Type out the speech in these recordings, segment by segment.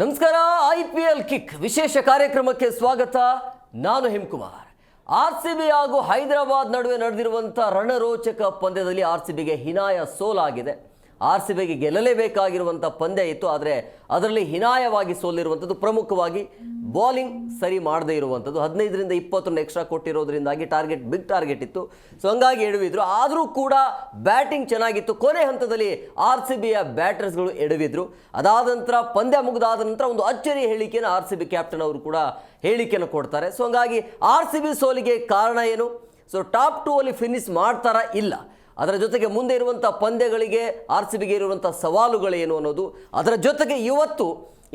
ನಮಸ್ಕಾರ, I P L kick ವಿಶೇಷ ಕಾರ್ಯಕ್ರಮಕ್ಕೆ ಸ್ವಾಗತ. ನಾನು ಹಿಮ್ಕುಮಾರ್. ಆರ್ ಸಿ ಬಿ ಹಾಗೂ ಹೈದರಾಬಾದ್ ನಡುವೆ ನಡೆದಿರುವಂಥ ರಣರೋಚಕ ಪಂದ್ಯದಲ್ಲಿ ಆರ್ ಸಿ ಬಿಗೆ ಹಿನಾಯ ಸೋಲಾಗಿದೆ. ಆರ್ ಸಿ ಬಿಗೆ ಗೆಲ್ಲಲೇಬೇಕಾಗಿರುವಂಥ ಪಂದ್ಯ ಇತ್ತು. ಆದರೆ ಅದರಲ್ಲಿ ಹಿನಾಯವಾಗಿ ಸೋಲಿರುವಂಥದ್ದು ಪ್ರಮುಖವಾಗಿ ಬೌಲಿಂಗ್ ಸರಿ ಮಾಡದೇ ಇರುವಂಥದ್ದು. ಹದಿನೈದರಿಂದ ಇಪ್ಪತ್ತೊಂದು ಎಕ್ಸ್ಟ್ರಾ ಕೊಟ್ಟಿರೋದ್ರಿಂದಾಗಿ ಟಾರ್ಗೆಟ್ ಬಿಗ್ ಟಾರ್ಗೆಟ್ ಇತ್ತು. ಸೊ ಹಂಗಾಗಿ ಎಡವಿದ್ರು. ಆದರೂ ಕೂಡ ಬ್ಯಾಟಿಂಗ್ ಚೆನ್ನಾಗಿತ್ತು. ಕೊನೆ ಹಂತದಲ್ಲಿ ಆರ್ ಸಿ ಬಿಯ ಬ್ಯಾಟರ್ಸ್ಗಳು ಎಡವಿದ್ರು. ಅದಾದ ನಂತರ ಪಂದ್ಯ ಮುಗಿದಾದ ನಂತರ ಒಂದು ಅಚ್ಚರಿ ಹೇಳಿಕೆಯನ್ನು ಆರ್ ಸಿ ಬಿ ಕ್ಯಾಪ್ಟನ್ ಅವರು ಕೂಡ ಹೇಳಿಕೆಯನ್ನು ಕೊಡ್ತಾರೆ. ಸೊ ಹಂಗಾಗಿ ಆರ್ ಸಿ ಬಿ ಸೋಲಿಗೆ ಕಾರಣ ಏನು? ಸೊ ಟಾಪ್ ಟೂ ಅಲ್ಲಿ ಫಿನಿಶ್ ಮಾಡ್ತಾರಾ ಇಲ್ಲ? ಅದರ ಜೊತೆಗೆ ಮುಂದೆ ಇರುವಂಥ ಪಂದ್ಯಗಳಿಗೆ ಆರ್ ಸಿ ಬಿಗೆ ಇರುವಂಥ ಸವಾಲುಗಳೇನು ಅನ್ನೋದು ಅದರ ಜೊತೆಗೆ ಇವತ್ತು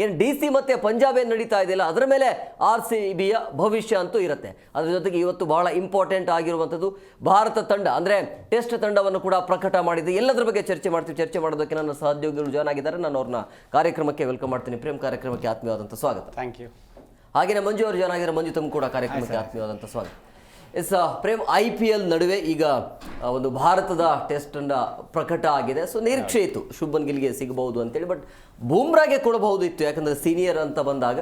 ಏನು ಡಿ ಸಿ ಮತ್ತು ಪಂಜಾಬ್ ಏನು ನಡೀತಾ ಇದೆಯಲ್ಲ ಅದರ ಮೇಲೆ ಆರ್ ಸಿ ಬಿಯ ಭವಿಷ್ಯ ಅಂತೂ ಇರುತ್ತೆ. ಅದರ ಜೊತೆಗೆ ಇವತ್ತು ಬಹಳ ಇಂಪಾರ್ಟೆಂಟ್ ಆಗಿರುವಂಥದ್ದು ಭಾರತ ತಂಡ ಅಂದರೆ ಟೆಸ್ಟ್ ತಂಡವನ್ನು ಕೂಡ ಪ್ರಕಟ ಮಾಡಿದೆ. ಎಲ್ಲದರ ಬಗ್ಗೆ ಚರ್ಚೆ ಮಾಡ್ತೀವಿ ಚರ್ಚೆ ಮಾಡೋದಕ್ಕೆ ನನ್ನ ಸಹೋದ್ಯೋಗಿಗಳು ಜಾಯ್ನ್ ಆಗಿದ್ದಾರೆ. ನಾನು ಅವ್ರನ್ನ ಕಾರ್ಯಕ್ರಮಕ್ಕೆ ವೆಲ್ಕಮ್ ಮಾಡ್ತೀನಿ. ಪ್ರೇಮ್ ಕಾರ್ಯಕ್ರಮಕ್ಕೆ ಆತ್ಮೀಯವಾದಂಥ ಸ್ವಾಗತ. ಥ್ಯಾಂಕ್ ಯು ಹಾಗೆಯೇ ಮಂಜು ಅವರು ಜಾಯ್ನ್ ಆಗಿರೋ ಮಂಜು ತಮ್ಮ ಕೂಡ ಕಾರ್ಯಕ್ರಮಕ್ಕೆ ಆತ್ಮೀಯವಾದಂಥ ಸ್ವಾಗತ. Yes Prem I P L ನಡುವೆ ಈಗ ಒಂದು ಭಾರತದ ಟೆಸ್ಟ್ ಪ್ರಕಟ ಆಗಿದೆ. ಸೊ ನಿರೀಕ್ಷೆ ಇತ್ತು ಶುಭನ್ ಗಿಲ್ಗೆ ಸಿಗಬಹುದು ಅಂತೇಳಿ ಬಟ್ ಬೂಮ್ರಾಗೆ ಕೊಡಬಹುದು ಇತ್ತು ಯಾಕಂದ್ರೆ ಸೀನಿಯರ್ ಅಂತ ಬಂದಾಗ.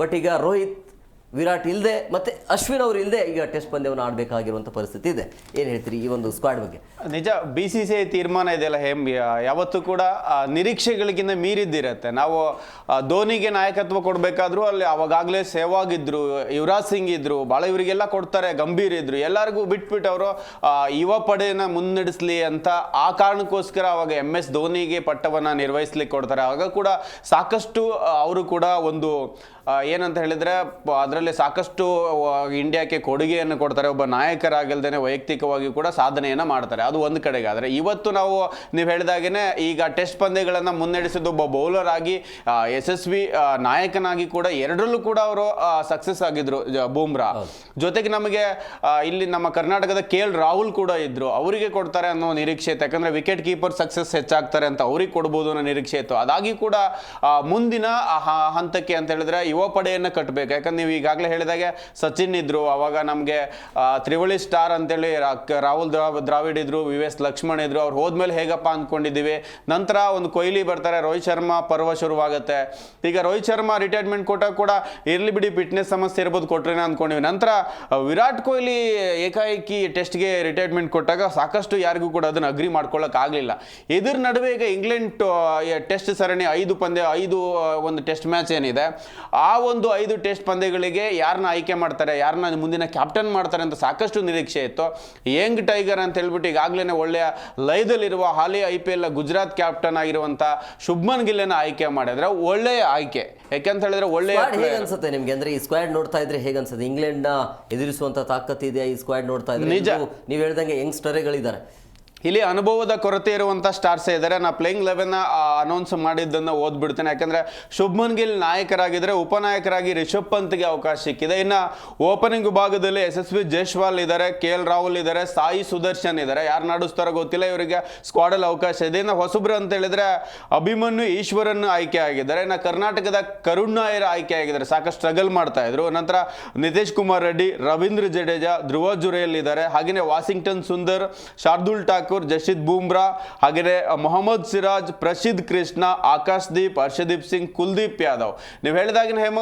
ಬಟ್ ಈಗ ರೋಹಿತ್ ವಿರಾಟ್ ಇಲ್ಲದೆ ಮತ್ತೆ ಅಶ್ವಿನ್ ಅವರು ಇಲ್ಲದೆ ಈಗ ಟೆಸ್ಟ್ ಪಂದ್ಯವನ್ನು ಆಡಬೇಕಾಗಿರುವಂಥ ಪರಿಸ್ಥಿತಿ ಇದೆ. ಏನು ಹೇಳ್ತೀರಿ ಈ ಒಂದು ಸ್ಕ್ವಾಡ್ ಬಗ್ಗೆ? ನಿಜ ಬಿ ಸಿ ಸಿ ಐ ತೀರ್ಮಾನ ಇದೆಯಲ್ಲ ಹೇಮ್ ಯಾವತ್ತೂ ಕೂಡ ನಿರೀಕ್ಷೆಗಳಿಗಿಂತ ಮೀರಿದ್ದಿರತ್ತೆ. ನಾವು ಧೋನಿಗೆ ನಾಯಕತ್ವ ಕೊಡಬೇಕಾದ್ರೂ ಅಲ್ಲಿ ಅವಾಗಲೇ ಸೆಹ್ವಾಗ್ ಇದ್ರು ಯುವರಾಜ್ ಸಿಂಗ್ ಇದ್ರು ಭಾಳ ಇವರಿಗೆಲ್ಲ ಕೊಡ್ತಾರೆ, ಗಂಭೀರ್ ಇದ್ರು. ಎಲ್ಲರಿಗೂ ಬಿಟ್ಬಿಟ್ಟು ಅವರು ಯುವ ಪಡೆಯನ್ನ ಮುನ್ನಡೆಸಲಿ ಅಂತ ಆ ಕಾರಣಕ್ಕೋಸ್ಕರ ಅವಾಗ ಎಂ ಎಸ್ ಧೋನಿಗೆ ಪಟ್ಟವನ್ನ ನಿರ್ವಹಿಸ್ಲಿಕ್ಕೆ ಕೊಡ್ತಾರೆ. ಆಗ ಕೂಡ ಸಾಕಷ್ಟು ಅವರು ಕೂಡ ಒಂದು ಏನಂತ ಹೇಳಿದ್ರೆ ಅದರಲ್ಲಿ ಸಾಕಷ್ಟು ಇಂಡಿಯಾಕ್ಕೆ ಕೊಡುಗೆಯನ್ನು ಕೊಡ್ತಾರೆ. ಒಬ್ಬ ನಾಯಕರಾಗಿಲ್ದೇನೆ ವೈಯಕ್ತಿಕವಾಗಿ ಕೂಡ ಸಾಧನೆಯನ್ನು ಮಾಡ್ತಾರೆ. ಅದು ಒಂದು ಕಡೆಗೆ. ಆದರೆ ಇವತ್ತು ನಾವು ನೀವು ಹೇಳಿದಾಗೇನೆ ಈಗ ಟೆಸ್ಟ್ ಪಂದ್ಯಗಳನ್ನು ಮುನ್ನಡೆಸಿದ್ದು ಒಬ್ಬ ಬೌಲರ್ ಆಗಿ ಯಶಸ್ವಿ ನಾಯಕನಾಗಿ ಕೂಡ ಎರಡರಲ್ಲೂ ಕೂಡ ಅವರು ಸಕ್ಸಸ್ ಆಗಿದ್ರು ಬೂಮ್ರಾ. ಜೊತೆಗೆ ನಮಗೆ ಇಲ್ಲಿ ನಮ್ಮ ಕರ್ನಾಟಕದ ಕೆ ಎಲ್ ರಾಹುಲ್ ಕೂಡ ಇದ್ರು. ಅವರಿಗೆ ಕೊಡ್ತಾರೆ ಅನ್ನೋ ನಿರೀಕ್ಷೆ ಇತ್ತು ಯಾಕಂದ್ರೆ ವಿಕೆಟ್ ಕೀಪರ್ ಸಕ್ಸಸ್ ಹೆಚ್ಚಾಗ್ತಾರೆ ಅಂತ ಅವ್ರಿಗೆ ಕೊಡ್ಬೋದು ಅನ್ನೋ ನಿರೀಕ್ಷೆ ಇತ್ತು ಅದಾಗಿ ಕೂಡ ಮುಂದಿನ ಹಂತಕ್ಕೆ ಅಂತ ಹೇಳಿದ್ರೆ ಯುವ ಪಡೆಯನ್ನು ಕಟ್ಟಬೇಕು. ಯಾಕಂದ್ರೆ ನೀವು ಈಗಾಗಲೇ ಹೇಳಿದಾಗೆ ಸಚಿನ್ ಇದ್ರು, ಅವಾಗ ನಮಗೆ ತ್ರಿವಳಿ ಸ್ಟಾರ್ ಅಂತೇಳಿ ರಾಹುಲ್ ದ್ರಾವ್- ದ್ರಾವಿಡ್ ಇದ್ರು, ವಿ ಎಸ್ ಲಕ್ಷ್ಮಣ್ ಇದ್ರು, ಅವ್ರು ಹೋದ್ಮೇಲೆ ಹೇಗಪ್ಪ ಅಂದ್ಕೊಂಡಿದ್ದೀವಿ ನಂತರ ಒಂದು ಕೊಹ್ಲಿ ಬರ್ತಾರೆ, ರೋಹಿತ್ ಶರ್ಮಾ ಪರ್ವ ಶುರುವಾಗುತ್ತೆ. ಈಗ ರೋಹಿತ್ ಶರ್ಮಾ ರಿಟೈರ್ಮೆಂಟ್ ಕೊಟ್ಟಾಗ ಕೂಡ ಇರ್ಲಿ ಬಿಡಿ ಫಿಟ್ನೆಸ್ ಸಮಸ್ಯೆ ಇರ್ಬೋದು, ಕೊಟ್ರೇನ ಅಂದ್ಕೊಂಡಿವಿ ನಂತರ ವಿರಾಟ್ ಕೊಹ್ಲಿ ಏಕಾಏಕಿ ಟೆಸ್ಟ್ಗೆ ರಿಟೈರ್ಮೆಂಟ್ ಕೊಟ್ಟಾಗ ಸಾಕಷ್ಟು ಯಾರಿಗೂ ಕೂಡ ಅದನ್ನು ಅಗ್ರಿ ಮಾಡ್ಕೊಳ್ಳೋಕೆ ಆಗಲಿಲ್ಲ. ಇದ್ರ ನಡುವೆ ಈಗ ಇಂಗ್ಲೆಂಡ್ ಟೆಸ್ಟ್ ಸರಣಿ ಐದು ಪಂದ್ಯ, ಐದು ಒಂದು ಟೆಸ್ಟ್ ಮ್ಯಾಚ್ ಏನಿದೆ. ಒಂದು ಐದು ಟೆಸ್ಟ್ ಪಂದ್ಯಗಳಿಗೆ ಯಾರನ್ನ ಆಯ್ಕೆ ಮಾಡ್ತಾರೆ ಯಾರನ್ನ ಮುಂದಿನ ಕ್ಯಾಪ್ಟನ್ ಮಾಡ್ತಾರೆ ಅಂತ ಸಾಕಷ್ಟು ನಿರೀಕ್ಷೆ ಇತ್ತು. ಯಂಗ್ ಟೈಗರ್ ಅಂತ ಹೇಳ್ಬಿಟ್ಟು ಈಗಾಗಲೇ ಒಳ್ಳೆಯ ಲಯದಲ್ಲಿರುವ ಹಾಲಿ I P L Gujarat captain ಆಗಿರುವಂಥ ಶುಭ್ಮನ್ ಗಿಲ್ಲನ್ನ ಆಯ್ಕೆ ಮಾಡಿದ್ರೆ ಒಳ್ಳೆಯ ಆಯ್ಕೆ. ಯಾಕೆಂತ ಹೇಳಿದ್ರೆ ಒಳ್ಳೆಯ ಅನ್ಸುತ್ತೆ ನಿಮ್ಗೆ? ಅಂದ್ರೆ ಈ ಸ್ಕ್ವಾಡ್ ನೋಡ್ತಾ ಇದ್ರೆ ಹೇಗನ್ಸುತ್ತೆ ಇಂಗ್ಲೆಂಡ್ನ ಎದುರಿಸುವಂತ ತಾಕತ್ ಇದೆಯಾ? ಈ ಸ್ಕ್ವಾಡ್ ನೋಡ್ತಾ ಇದ್ರೆ ನಿಜ. ನೀವು- ನೀವು ಹೇಳ್ದಂಗೆ ಯಂಗ್ಸ್ಟರ್ಗಳಿದ್ದಾರೆ ಇಲ್ಲಿ ಅನುಭವದ ಕೊರತೆ ಇರುವಂಥ ಸ್ಟಾರ್ಸೇ ಇದ್ದಾರೆ. ನಾ ಪ್ಲೇಯಿಂಗ್ ಲೆವೆನ್ ಅನೌನ್ಸ್ ಮಾಡಿದ್ದನ್ನು ಓದ್ಬಿಡ್ತೇನೆ. ಯಾಕಂದ್ರೆ ಶುಭ್ಮನ್ ಗಿಲ್ ನಾಯಕರಾಗಿದ್ರೆ ಉಪನಾಯಕರಾಗಿ ರಿಷಬ್ ಪಂತ್ಗೆ ಅವಕಾಶ ಸಿಕ್ಕಿದೆ. ಇನ್ನು ಓಪನಿಂಗ್ ವಿಭಾಗದಲ್ಲಿ ಎಸ್ ಎಸ್ ವಿ ಜೈಶ್ವಾಲ್ ಇದ್ದಾರೆ, ಕೆ ಎಲ್ ರಾಹುಲ್ ಇದ್ದಾರೆ, ಸಾಯಿ ಸುದರ್ಶನ್ ಇದ್ದಾರೆ. ಯಾರು ನಾಡಿಸ್ತಾರೋ ಗೊತ್ತಿಲ್ಲ, ಇವರಿಗೆ ಸ್ಕ್ವಾಡಲ್ಲಿ ಅವಕಾಶ ಇದೆ. ಇನ್ನು ಹೊಸಬ್ರು ಅಂತ ಹೇಳಿದ್ರೆ ಅಭಿಮನ್ಯು ಈಶ್ವರನ್ ಆಯ್ಕೆ ಆಗಿದ್ದಾರೆ. ಇನ್ನು ಕರ್ನಾಟಕದ ಕರುಣ್ ನಾಯರ್ ಆಯ್ಕೆ ಆಗಿದ್ದಾರೆ. ಸಾಕಷ್ಟು ಸ್ಟ್ರಗಲ್ ಮಾಡ್ತಾ ಇದ್ರು. ನಂತರ ನಿತೇಶ್ ಕುಮಾರ್ ರೆಡ್ಡಿ, ರವೀಂದ್ರ ಜಡೇಜಾ, ಧ್ರುವ ಜುರೇಲ್ ಇದ್ದಾರೆ. ಹಾಗೆಯೇ ವಾಷಿಂಗ್ಟನ್ ಸುಂದರ್, ಶಾರ್ದುಲ್ ಠಾಕೂರ್ ಜಶಿದ್ ಬೂಮ್ರಾ ಹಾಗೆಯೇ ಮೊಹಮ್ಮದ್ ಸಿರಾಜ್ ಪ್ರಸಿದ್ಧ ಕೃಷ್ಣ ಆಕಾಶ್ ದೀಪ್ ಹರ್ಷದೀಪ್ ಸಿಂಗ್ ಕುಲ್ದೀಪ್ ಯಾದವ್. ನೀವು ಹೇಳಿದಾಗಿನ ಹೇಮ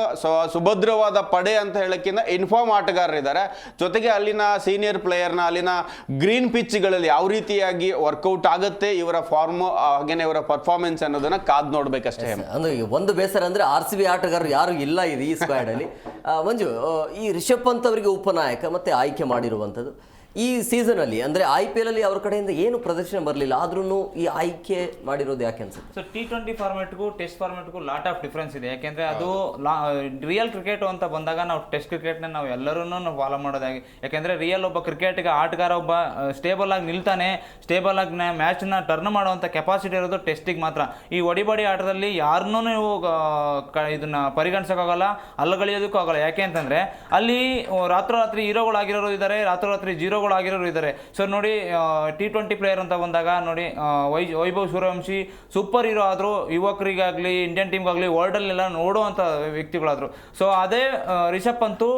ಸುಭದ್ರವಾದ ಪಡೆ ಅಂತ ಹೇಳಕ್ಕಿಂತ ಇನ್ಫಾರ್ಮ್ ಆಟಗಾರರಿದ್ದಾರೆ ಜೊತೆಗೆ ಅಲ್ಲಿನ ಸೀನಿಯರ್ ಪ್ಲೇಯರ್ನ ಅಲ್ಲಿನ ಗ್ರೀನ್ ಪಿಚ್ಗಳಲ್ಲಿ ಯಾವ ರೀತಿಯಾಗಿ ವರ್ಕೌಟ್ ಆಗುತ್ತೆ ಇವರ ಫಾರ್ಮ್ ಹಾಗೇನೆ ಇವರ ಪರ್ಫಾರ್ಮೆನ್ಸ್ ಅನ್ನೋದನ್ನ ಕಾದ್ ನೋಡ್ಬೇಕಷ್ಟೇ ಅಂದ್ರೆ ಒಂದು ಬೇಸರ ಅಂದ್ರೆ ಆರ್ ಸಿ ಬಿ ಆಟಗಾರರು ಯಾರು ಇಲ್ಲ ಇದು ಈ ಸ್ಕ್ವಾಡ್ ಅಲ್ಲಿ. ಮಂಜು ಈ ರಿಷಬ್ ಪಂತ್ ಅವರಿಗೆ ಉಪನಾಯಕ ಮತ್ತೆ ಆಯ್ಕೆ ಮಾಡಿರುವಂಥದ್ದು. ಈ ಸೀಸನ್ ಅಲ್ಲಿ ಅಂದ್ರೆ ಐ ಪಿ ಎಲ್ ಅಲ್ಲಿ ಅವ್ರ ಕಡೆಯಿಂದ ಏನು ಪ್ರದರ್ಶನ ಬರಲಿಲ್ಲ ಆದ್ರೂ ಈ ಆಯ್ಕೆ ಮಾಡಿರೋದು ಯಾಕೆ ಅನ್ಸುತ್ತೆ? ಸೊ ಟಿ ಟ್ವೆಂಟಿ ಫಾರ್ಮೆಟ್ಗೂ ಟೆಸ್ಟ್ ಫಾರ್ಮೆಟ್ಗೂ ಲಾಟ್ ಆಫ್ ಡಿಫ್ರೆನ್ಸ್ ಇದೆ. ಯಾಕೆಂದ್ರೆ ಅದು ರಿಯಲ್ ಕ್ರಿಕೆಟ್ ಅಂತ ಬಂದಾಗ ನಾವು ಟೆಸ್ಟ್ ಕ್ರಿಕೆಟ್ನ ನಾವು ಎಲ್ಲರೂ ನಾವು ಫಾಲೋ ಮಾಡೋದಾಗಿ ಯಾಕೆಂದ್ರೆ ರಿಯಲ್ ಒಬ್ಬ ಕ್ರಿಕೆಟ್ಗೆ ಆಟಗಾರ ಒಬ್ಬ ಸ್ಟೇಬಲ್ ಆಗಿ ನಿಲ್ತಾನೆ ಸ್ಟೇಬಲ್ ಆಗಿ ಮ್ಯಾಚ್ನ ಟರ್ನ್ ಮಾಡುವಂಥ ಕೆಪಾಸಿಟಿ ಇರೋದು ಟೆಸ್ಟಿಗೆ ಮಾತ್ರ. ಈ ಒಡಿಬಡಿ ಆಟದಲ್ಲಿ ಯಾರನ್ನೂ ನೀವು ಇದನ್ನ ಪರಿಗಣಿಸೋಕ್ಕಾಗಲ್ಲ ಅಲ್ಲಗಳಿಯೋದಕ್ಕೂ ಆಗಲ್ಲ. ಯಾಕೆ ಅಂತಂದ್ರೆ ಅಲ್ಲಿ ರಾತ್ರೋರಾತ್ರಿ ಹೀರೋಗಳಾಗಿರೋರು ಇದ್ದಾರೆ ರಾತ್ರೋರಾತ್ರಿ ಜೀರೋಗಳು ಆಗಿರೋರು ಇದ್ದಾರೆ ಸೊ ನೋಡಿ ಟಿ ಟ್ವೆಂಟಿ ಪ್ಲೇಯರ್ ಅಂತ ಬಂದಾಗ, ನೋಡಿ ವೈ, ವೈಭವ್ ಸೂರ್ಯವಂಶಿ ಸೂಪರ್ ಹೀರೋ ಆದರೂ ಯುವಕರಿಗಾಗಲಿ ಇಂಡಿಯನ್ ಟೀಮ್ಗಾಗಲಿ ವರ್ಲ್ಡಲ್ಲೆಲ್ಲ ನೋಡುವಂಥ ವ್ಯಕ್ತಿಗಳಾದರು. ಸೊ ಅದೇ ರಿಷಬ್ ಅಂತೂ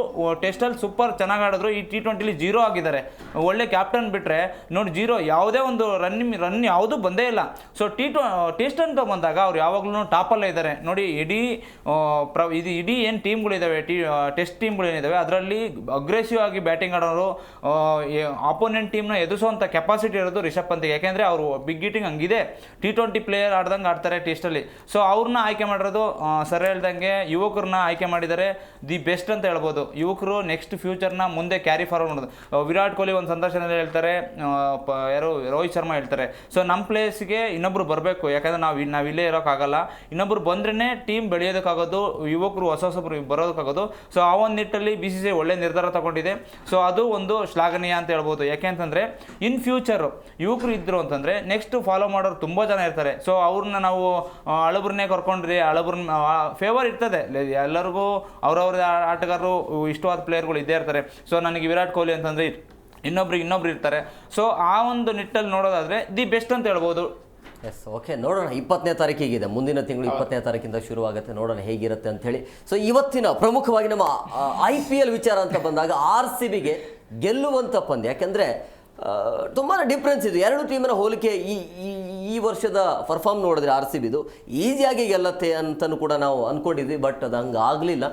ಟೆಸ್ಟಲ್ಲಿ ಸೂಪರ್ ಚೆನ್ನಾಗಿ ಆಡಿದ್ರು. ಈ ಟಿ ಟ್ವೆಂಟಿಲಿ ಜೀರೋ ಆಗಿದ್ದಾರೆ. ಒಳ್ಳೆ ಕ್ಯಾಪ್ಟನ್ ಬಿಟ್ಟರೆ ನೋಡಿ ಜೀರೋ ಯಾವುದೇ ಒಂದು ರನ್ ರನ್ ಯಾವುದೂ ಬಂದೇ ಇಲ್ಲ. ಸೊ ಟಿ ಟ್ವ ಟೆಸ್ಟ್ ಅಂತ ಬಂದಾಗ ಅವ್ರು ಯಾವಾಗಲೂ ಟಾಪಲ್ಲೇ ಇದ್ದಾರೆ. ನೋಡಿ, ಇಡೀ ಪ್ರ, ಇದು ಇಡೀ ಏನು ಟೀಮ್ಗಳಿದ್ದಾವೆ ಟಿ ಟೆಸ್ಟ್ ಟೀಮ್ಗಳೇನಿದ್ದಾವೆ ಅದರಲ್ಲಿ ಅಗ್ರೆಸಿವ್ ಆಗಿ ಬ್ಯಾಟಿಂಗ್ ಆಡೋರು ಆಪೋನೆಂಟ್ ಟೀಮ್ನ ಎದುರಿಸುವಂಥ ಕೆಪಾಸಿಟಿ ಇರೋದು ರಿಷಬ್ ಪಂತ್ಗೆ. ಯಾಕೆಂದರೆ ಅವರು ಬಿಗ್ ಗಿಟಿಂಗ್ ಹಂಗಿದೆ. ಟಿ ಟ್ವೆಂಟಿ ಪ್ಲೇಯರ್ ಆಡ್ದಂಗೆ ಆಡ್ತಾರೆ ಟೆಸ್ಟಲ್ಲಿ ಸೊ ಅವ್ರನ್ನ ಆಯ್ಕೆ ಮಾಡಿರೋದು ಸರಿ ಹೇಳ್ದಂಗೆ ಯುವಕರನ್ನ ಆಯ್ಕೆ ಮಾಡಿದರೆ ದಿ ಬೆಸ್ಟ್ ಅಂತ ಹೇಳ್ಬೋದು. ಯುವಕರು ನೆಕ್ಸ್ಟ್ ಫ್ಯೂಚರ್ನ ಮುಂದೆ ಕ್ಯಾರಿ ಫಾರ್ವರ್ಡ್ ಮಾಡೋದು. ವಿರಾಟ್ ಕೊಹ್ಲಿ ಒಂದು ಸಂದರ್ಶನದಲ್ಲಿ ಹೇಳ್ತಾರೆ ಯಾರು, ರೋಹಿತ್ ಶರ್ಮಾ ಹೇಳ್ತಾರೆ. ಸೊ ನಮ್ಮ ಪ್ಲೇಸ್ಗೆ ಇನ್ನೊಬ್ರು ಬರಬೇಕು. ಯಾಕಂದ್ರೆ ನಾವು ನಾವು ಇಲ್ಲೇ ಇರೋಕ್ಕಾಗಲ್ಲ. ಇನ್ನೊಬ್ರು ಬಂದ್ರೇ ಟೀಮ್ ಬೆಳೆಯೋದಕ್ಕಾಗೋದು, ಯುವಕರು ಹೊಸ ಹೊಸಬ್ರು ಬರೋದಕ್ಕಾಗೋದು. ಸೊ ಆ ಒಂದು ನಿಟ್ಟಲ್ಲಿ ಬಿ ಸಿ ಸಿ ಒಳ್ಳೆ ನಿರ್ಧಾರ ತಗೊಂಡಿದೆ. ಸೊ ಅದು ಒಂದು ಶ್ಲಾಘನೀಯ ಅಂತ ಹೇಳ್ಬೋದು. ಯಾಕೆ ಅಂತಂದರೆ ಇನ್ ಫ್ಯೂಚರು ಯುವಕರು ಇದ್ದರು ಅಂತಂದರೆ ನೆಕ್ಸ್ಟ್ ಫಾಲೋ ಮಾಡೋರು ತುಂಬ ಜನ ಇರ್ತಾರೆ. ಸೊ ಅವ್ರನ್ನ ನಾವು ಅಳಬ್ರನ್ನೇ ಹಳಬ್ರನ್ನೇ ಕರ್ಕೊಂಡ್ರಿ ಹಳಬ್ರನ್ನ ಫೇವರ್ ಇರ್ತದೆ. ಎಲ್ಲರಿಗೂ ಅವ್ರವ್ರ ಆಟಗಾರರು ಇಷ್ಟವಾದ ಪ್ಲೇಯರ್ಗಳು ಇದ್ದೇ ಇರ್ತಾರೆ. ಸೊ ನನಗೆ ವಿರಾಟ್ ಕೊಹ್ಲಿ ಅಂತಂದರೆ ಇನ್ನೊಬ್ರು ಇನ್ನೊಬ್ರು ಇರ್ತಾರೆ. ಸೊ ಆ ಒಂದು ನಿಟ್ಟಲ್ಲಿ ನೋಡೋದಾದರೆ ದಿ ಬೆಸ್ಟ್ ಅಂತ ಹೇಳ್ಬೋದು. ಎಸ್ ಓಕೆ ನೋಡೋಣ ಇಪ್ಪತ್ತನೇ ತಾರೀಕಿಗಿದೆ ಮುಂದಿನ ತಿಂಗಳು ಇಪ್ಪತ್ತನೇ ತಾರೀಕಿಂದ ಶುರುವಾಗುತ್ತೆ. ನೋಡೋಣ ಹೇಗಿರುತ್ತೆ ಅಂತ ಹೇಳಿ. ಸೊ ಇವತ್ತಿನ ಪ್ರಮುಖವಾಗಿ ನಮ್ಮ ಐ ಪಿ ಎಲ್ ವಿಚಾರ ಅಂತ ಬಂದಾಗ ಆರ್ ಸಿ ಬಿಗೆ ಗೆಲ್ಲುವಂಥ ಪಂದ್ಯ. ಯಾಕೆಂದರೆ ತುಂಬಾ ಡಿಫ್ರೆನ್ಸ್ ಇದು. ಎರಡು ಟೀಮಿನ ಹೋಲಿಕೆ ಈ ಈ ಈ ವರ್ಷದ ಪರ್ಫಾರ್ಮ್ ನೋಡಿದ್ರೆ ಆರ್ ಸಿ ಬಿದು ಈಸಿಯಾಗಿ ಗೆಲ್ಲತ್ತೆ ಅಂತಲೂ ಕೂಡ ನಾವು ಅಂದ್ಕೊಂಡಿದ್ವಿ ಬಟ್ ಅದು ಹಂಗೆ ಆಗಲಿಲ್ಲ.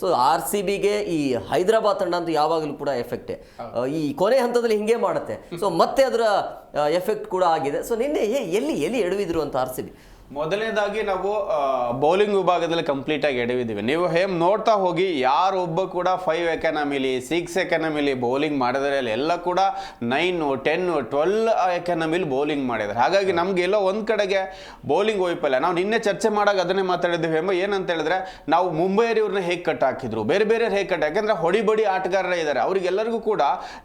ಸೊ ಆರ್ ಸಿ ಬಿಗೆ ಈ ಹೈದರಾಬಾದ್ ತಂಡ ಅಂತೂ ಯಾವಾಗಲೂ ಕೂಡ ಎಫೆಕ್ಟೇ ಈ ಕೊನೆ ಹಂತದಲ್ಲಿ ಹಿಂಗೆ ಮಾಡುತ್ತೆ. ಸೊ ಮತ್ತೆ ಅದರ ಎಫೆಕ್ಟ್ ಕೂಡ ಆಗಿದೆ. ಸೊ ನಿನ್ನೆ ಎಲ್ಲಿ ಎಲ್ಲಿ ಎಡವಿದ್ರು ಅಂತ ಆರ್ ಸಿ ಬಿ ಮೊದಲನೇದಾಗಿ ನಾವು ಬೌಲಿಂಗ್ ವಿಭಾಗದಲ್ಲಿ ಕಂಪ್ಲೀಟ್ ಆಗಿ ಎಡವಿದ್ದೀವಿ. ನೀವು ಹೇಮ್ ನೋಡ್ತಾ ಹೋಗಿ, ಯಾರೊಬ್ಬ ಕೂಡ five economically six economically bowling ಮಾಡಿದರೆ ಎಲ್ಲ ಕೂಡ nine ten twelve economically bowling ಮಾಡಿದ್ದಾರೆ. ಹಾಗಾಗಿ ನಮ್ಗೆ ಎಲ್ಲೋ ಒಂದ್ ಕಡೆಗೆ ಬೌಲಿಂಗ್ ವೈಫಲ್ಯ ನಾವು ನಿನ್ನೆ ಚರ್ಚೆ ಮಾಡಾಗ ಅದನ್ನೇ ಮಾತಾಡಿದ್ವಿ ಹೇಮ, ಏನಂತ ಹೇಳಿದ್ರೆ, ನಾವು ಮುಂಬೈಯವ್ರನ್ನ ಹೇಗೆ ಕಟ್ ಹಾಕಿದ್ರು? ಬೇರೆ ಬೇರೆ ಹೇಗೆ ಕಟ್ ಯಾಕಂದ್ರೆ ಹೊಡಿ ಬಡಿ ಆಟಗಾರರೇ ಇದ್ದಾರೆ ಅವ್ರಿಗೆಲ್ಲರಿಗೂ ಕೂಡ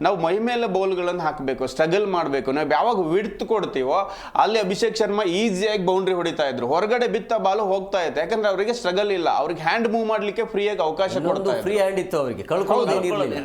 ನಾವು ಮೈ ಮೇಲೆ ಬೌಲ್ಗಳನ್ನು ಹಾಕಬೇಕು ಸ್ಟ್ರಗಲ್ ಮಾಡಬೇಕು. ನಾವು ಯಾವಾಗ ವಿಡ್ತ್ ಕೊಡ್ತೀವೋ, ಅಲ್ಲಿ ಅಭಿಷೇಕ್ ಶರ್ಮಾ ಈಸಿಯಾಗಿ ಬೌಂಡ್ರಿ ಹೊಡಿತಾ ಇದ್ರು. ಹೊರಗಡೆ ಬಿತ್ತ ಬಾಲು ಹೋಗ್ತಾ ಇತ್ತು. ಯಾಕಂದ್ರೆ ಅವರಿಗೆ ಸ್ಟ್ರಗಲ್ ಇಲ್ಲ. ಅವ್ರಿಗೆ ಹ್ಯಾಂಡ್ ಮೂವ್ ಮಾಡ್ಲಿಕ್ಕೆ ಫ್ರೀಯಾಗಿ ಅವಕಾಶ ಕೊಡ್ತಾ ಫ್ರೀ ಹ್ಯಾಂಡ್ ಇತ್ತು ಅವರಿಗೆ.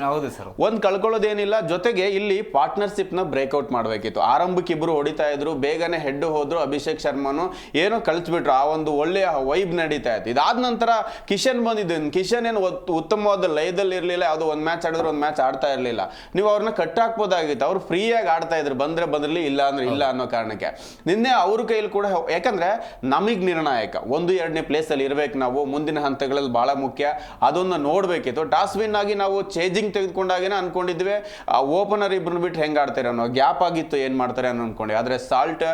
ಹೌದು. ಸರ್. ಒಂದ್ ಕಳ್ಕೊಳ್ಳೋದೇನಿಲ್ಲ ಜೊತೆಗೆ ಇಲ್ಲಿ ಪಾರ್ಟ್ನರ್ಶಿಪ್ನ ಬ್ರೇಕ್ಔಟ್ ಮಾಡಬೇಕಿತ್ತು. ಆರಂಭಕ್ಕೆ ಇಬ್ರು ಹೊಡಿತಾ ಇದ್ರು. ಬೇಗನೆ ಹೆಡ್ ಹೋದ್ರು. ಅಭಿಷೇಕ್ ಶರ್ಮನು ಏನೋ ಕಳಿಸ್ಬಿಟ್ರು. ಆ ಒಂದು ಒಳ್ಳೆಯ ವೈಬ್ ನಡೀತಾ ಇತ್ತು. ಇದಾದ ನಂತರ ಕಿಶನ್ ಬಂದಿದ್ದು. ಕಿಶನ್ ಏನು ಉತ್ತಮವಾದ ಲಯದಲ್ಲಿ ಇರಲಿಲ್ಲ. ಯಾವುದೋ ಒಂದು ಮ್ಯಾಚ್ ಆಡಿದ್ರೆ ಒಂದು ಮ್ಯಾಚ್ ಆಡ್ತಾ ಇರಲಿಲ್ಲ. ನೀವು ಅವ್ರನ್ನ ಕಟ್ ಹಾಕ್ಬೋದಾಗಿತ್ತು. ಅವ್ರು ಫ್ರೀಯಾಗಿ ಆಡ್ತಾ ಇದ್ರು. ಬಂದ್ರೆ ಬಂದ್ರಲ್ಲಿ ಇಲ್ಲ ಅಂದ್ರೆ ಇಲ್ಲ ಅನ್ನೋ ಕಾರಣಕ್ಕೆ. ನಿನ್ನೆ ಅವ್ರ ಕೈಯಲ್ಲಿ ಕೂಡ ಯಾಕಂದ್ರೆ ನಮಗ್ ನಿರ್ಣಾಯಕ. ಒಂದು, ಎರಡನೇ ಪ್ಲೇಸಲ್ಲಿ ಇರಬೇಕು ನಾವು. ಮುಂದಿನ ಹಂತಗಳಲ್ಲಿ ಭಾಳ ಮುಖ್ಯ. ಅದನ್ನು ನೋಡಬೇಕಿತ್ತು. ಟಾಸ್ ವಿನ್ ಆಗಿ ನಾವು ಚೇಂಜಿಂಗ್ ತೆಗೆದುಕೊಂಡಾಗೇನೆ ಅನ್ಕೊಂಡಿದ್ವಿ. ಓಪನರ್ ಇಬ್ಬರನ್ನ ಬಿಟ್ಟು ಹೆಂಗೆ ಆಡ್ತಾರೆ ಅನ್ನೋ ಗ್ಯಾಪ್ ಆಗಿತ್ತು ಏನು ಮಾಡ್ತಾರೆ ಅನ್ನೋ ಅನ್ಕೊಂಡೆ. ಆದರೆ ಸಾಲ್ಟ್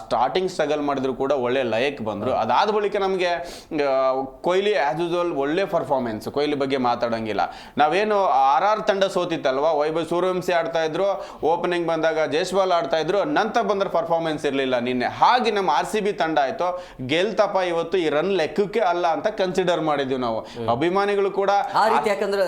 ಸ್ಟಾರ್ಟಿಂಗ್ ಸ್ಟ್ರಗಲ್ ಮಾಡಿದ್ರು ಕೂಡ ಒಳ್ಳೆ ಲಯಕ್ಕೆ ಬಂದರು. ಅದಾದ ಬಳಿಕ ನಮಗೆ ಕೊಹ್ಲಿ ಆ್ಯಸ್ ಯೂಸ್ವಲ್ ಒಳ್ಳೆ ಪರ್ಫಾರ್ಮೆನ್ಸ್ ಕೊಹ್ಲಿ ಬಗ್ಗೆ ಮಾತಾಡೋಂಗಿಲ್ಲ. ನಾವೇನು ಆರ್ ಆರ್ ತಂಡ ಸೋತಿತ್ತಲ್ವಾ? ವೈಭವ್ ಸೂರ್ಯವಂಶಿ ಆಡ್ತಾ ಇದ್ರು ಓಪನಿಂಗ್ ಬಂದಾಗ ಜೈಸ್ವಾಲ್ ಆಡ್ತಾ ಇದ್ರು, ನಂತರ ಬಂದ್ರೆ ಪರ್ಫಾರ್ಮೆನ್ಸ್ ಇರಲಿಲ್ಲ ನಿನ್ನೆ. ಹಾಗೆ ನಮ್ಮ ಆರ್ ಸಿ ಬಿ ತಂಡ ಆಯ್ತು ಗೆಲ್ತಪ್ಪ ಇವತ್ತು ಈ ರನ್ ಲೆಕ್ಕಕ್ಕೆ ಅಲ್ಲ ಅಂತ ಕನ್ಸಿಡರ್ ಮಾಡಿದ್ವಿ ನಾವು. ಅಭಿಮಾನಿಗಳು ಕೂಡ ಆ ರೀತಿ ಯಾಕಂದ್ರೆ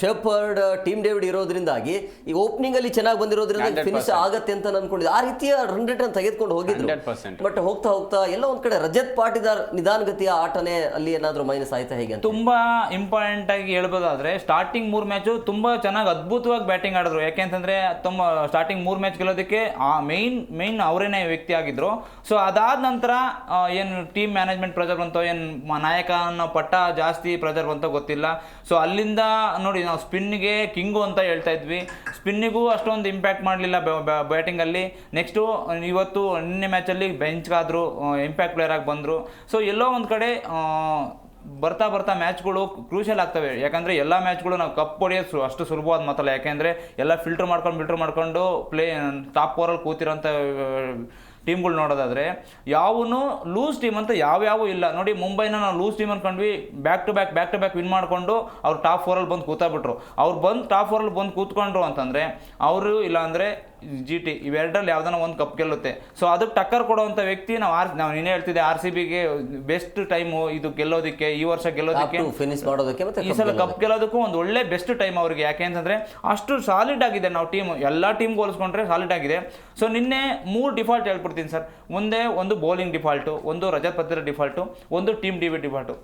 ಶೆಫರ್ಡ್ ಟೀಮ್ ಡೇವಿಡ್ ಇರೋದ್ರಿಂದಾಗಿ ಈ ಓಪನಿಂಗ್ ಅಲ್ಲಿ ಚೆನ್ನಾಗಿ ಬಂದಿರೋದ್ರಿಂದ 100% ಫಿನಿಶ್ ಆಗತ್ತೆ ಅಂತ ಅನ್ಕೊಂಡಿದ್ದೆ. ಆ ರೀತಿಯ ರನ್ ರೇಟ್ ಅನ್ನು ತೆಗೆದುಕೊಂಡು ಹೋಗಿದ್ರು. 100%. ಬಟ್ ಹೋಗ್ತಾ ಹೋಗ್ತಾ ಎಲ್ಲ ಒಂದ್ ಕಡೆ ರಜತ್ ಪಾಟಿದಾರ್ ನಿಧಾನಗತಿಯ ಆಟನೇ ಅಲ್ಲಿ ಏನಾದ್ರೂ ಮೈನಸ್ ಆಯ್ತಾ ಹೇಗೆ ಅಂತ? ತುಂಬಾ ಇಂಪಾರ್ಟೆಂಟ್ ಆಗಿ ಹೇಳ್ಬೋದಾದ್ರೆ ಸ್ಟಾರ್ಟಿಂಗ್ ಮೂರ್ ಮ್ಯಾಚು ತುಂಬಾ ಚೆನ್ನಾಗಿ ಅದ್ಭುತವಾಗಿ ಬ್ಯಾಟಿಂಗ್ ಆಡಿದ್ರು. ಯಾಕೆಂತಂದ್ರೆ ತುಂಬ ಸ್ಟಾರ್ಟಿಂಗ್ ಮೂರ್ ಮ್ಯಾಚ್ ಗೆಲ್ಲೋದಕ್ಕೆ ಆ ಮೇನ್ ಮೇನ್ ಅವರೇನೆ ವ್ಯಕ್ತಿ ಆಗಿದ್ರು. ಸೊ ಅದಾದ ನಂತರ ಏನು ಟೀಮ್ ಮ್ಯಾನೇಜ್ಮೆಂಟ್ ಪ್ರೆಜರ್ ಬಂತು, ಏನು ನಾಯಕ ಅನ್ನೋ ಪಟ್ಟ ಜಾಸ್ತಿ ಪ್ರೆಜರ್ ಬಂತೋ ಗೊತ್ತಿಲ್ಲ. ಸೊ ಅಲ್ಲಿಂದ ನೋಡಿ, ನಾವು ಸ್ಪಿನ್ಗೆ ಕಿಂಗು ಅಂತ ಹೇಳ್ತಾ ಇದ್ವಿ. ಸ್ಪಿನ್ನಿಗೂ ಅಷ್ಟೊಂದು ಇಂಪ್ಯಾಕ್ಟ್ ಮಾಡಲಿಲ್ಲ ಬ್ಯಾಟಿಂಗಲ್ಲಿ ನೆಕ್ಸ್ಟು ಇವತ್ತು ನಿನ್ನೆ ಮ್ಯಾಚಲ್ಲಿ ಬೆಂಚ್ಗಾದ್ರು ಇಂಪ್ಯಾಕ್ಟ್ ಪ್ಲೇಯರ್ ಆಗಿ ಬಂದರು. ಸೊ ಎಲ್ಲೋ ಒಂದು ಕಡೆ ಬರ್ತಾ ಬರ್ತಾ ಮ್ಯಾಚ್ಗಳು ಕ್ರೂಷಿಯಲ್ ಆಗ್ತವೆ. ಯಾಕಂದರೆ ಎಲ್ಲ ಮ್ಯಾಚ್ಗಳು ನಾವು ಕಪ್ ಹೊಡೆಯೋದು ಅಷ್ಟು ಸುಲಭವಾದ ಮಾತಲ್ಲ. ಯಾಕೆಂದರೆ ಎಲ್ಲ ಫಿಲ್ಟರ್ ಮಾಡ್ಕೊಂಡು ಫಿಲ್ಟರ್ ಮಾಡ್ಕೊಂಡು ಪ್ಲೇ ಟಾಪ್ ಫೋರಲ್ಲಿ ಕೂತಿರೋಂಥ ಟೀಮ್ಗಳು ನೋಡೋದಾದರೆ, ಯಾವನು ಲೂಸ್ ಟೀಮ್ ಅಂತ ಯಾವ್ಯಾವು ಇಲ್ಲ. ನೋಡಿ, ಮುಂಬೈನ ನಾವು loose team ಕಂಡ್ವಿ back to back back to back win ಮಾಡಿಕೊಂಡು ಅವ್ರು ಟಾಪ್ ಫೋರಲ್ಲಿ ಬಂದು ಕೂತಾಬಿಟ್ರು. ಅವ್ರು ಬಂದು ಟಾಪ್ ಫೋರಲ್ಲಿ ಬಂದು ಕೂತ್ಕೊಂಡ್ರು ಅಂತಂದರೆ, ಅವರು ಇಲ್ಲ ಅಂದ್ರೆ ಜಿ ಟಿ ಇವೆರಡರಲ್ಲಿ ಯಾವ್ದಾನ ಒಂದು ಕಪ್ ಗೆಲ್ಲುತ್ತೆ. ಸೊ ಅದಕ್ಕೆ ಟಕ್ಕರ್ ಕೊಡುವಂತ ವ್ಯಕ್ತಿ ನಾವು ಆರ್ ನಾವು ನೀನೇ ಹೇಳ್ತಿದ್ದೆ ಆರ್ ಸಿ ಬಿಗೆ ಬೆಸ್ಟ್ ಟೈಮು ಇದು ಗೆಲ್ಲೋದಕ್ಕೆ ಈ ವರ್ಷ ಗೆಲ್ಲೋದಕ್ಕೆ. ಫಿನಿಶ್ ಮಾಡೋದಕ್ಕೆ ಮತ್ತೆ ಈ ಸಲ ಕಪ್ ಗೆಲ್ಲೋದಕ್ಕೂ. ಒಂದು ಒಳ್ಳೆ ಬೆಸ್ಟ್ ಟೈಮ್ ಅವರಿಗೆ. ಯಾಕೆ ಅಂತಂದ್ರೆ ಅಷ್ಟು ಸಾಲಿಡ್ ಆಗಿದೆ ನಾವು ಟೀಮ್ ಎಲ್ಲ ಟೀಮ್ ಹೋಲಿಸ್ಕೊಂಡ್ರೆ ಸಾಲಿಡ್ ಆಗಿದೆ. ಸೊ ನಿನ್ನೆ ಮೂರು ಡಿಫಾಲ್ಟ್ ಹೇಳ್ಬಿಡ್ತೀನಿ ಸರ್. ಒಂದೇ ಒಂದು ಬೌಲಿಂಗ್ ಡಿಫಾಲ್ಟು ಒಂದು ರಜತ್ ಪತ್ರ ಡಿಫಾಲ್ಟು ಒಂದು ಟೀಮ್ ಡಿವಿ ಡಿಫಾಲ್ಟು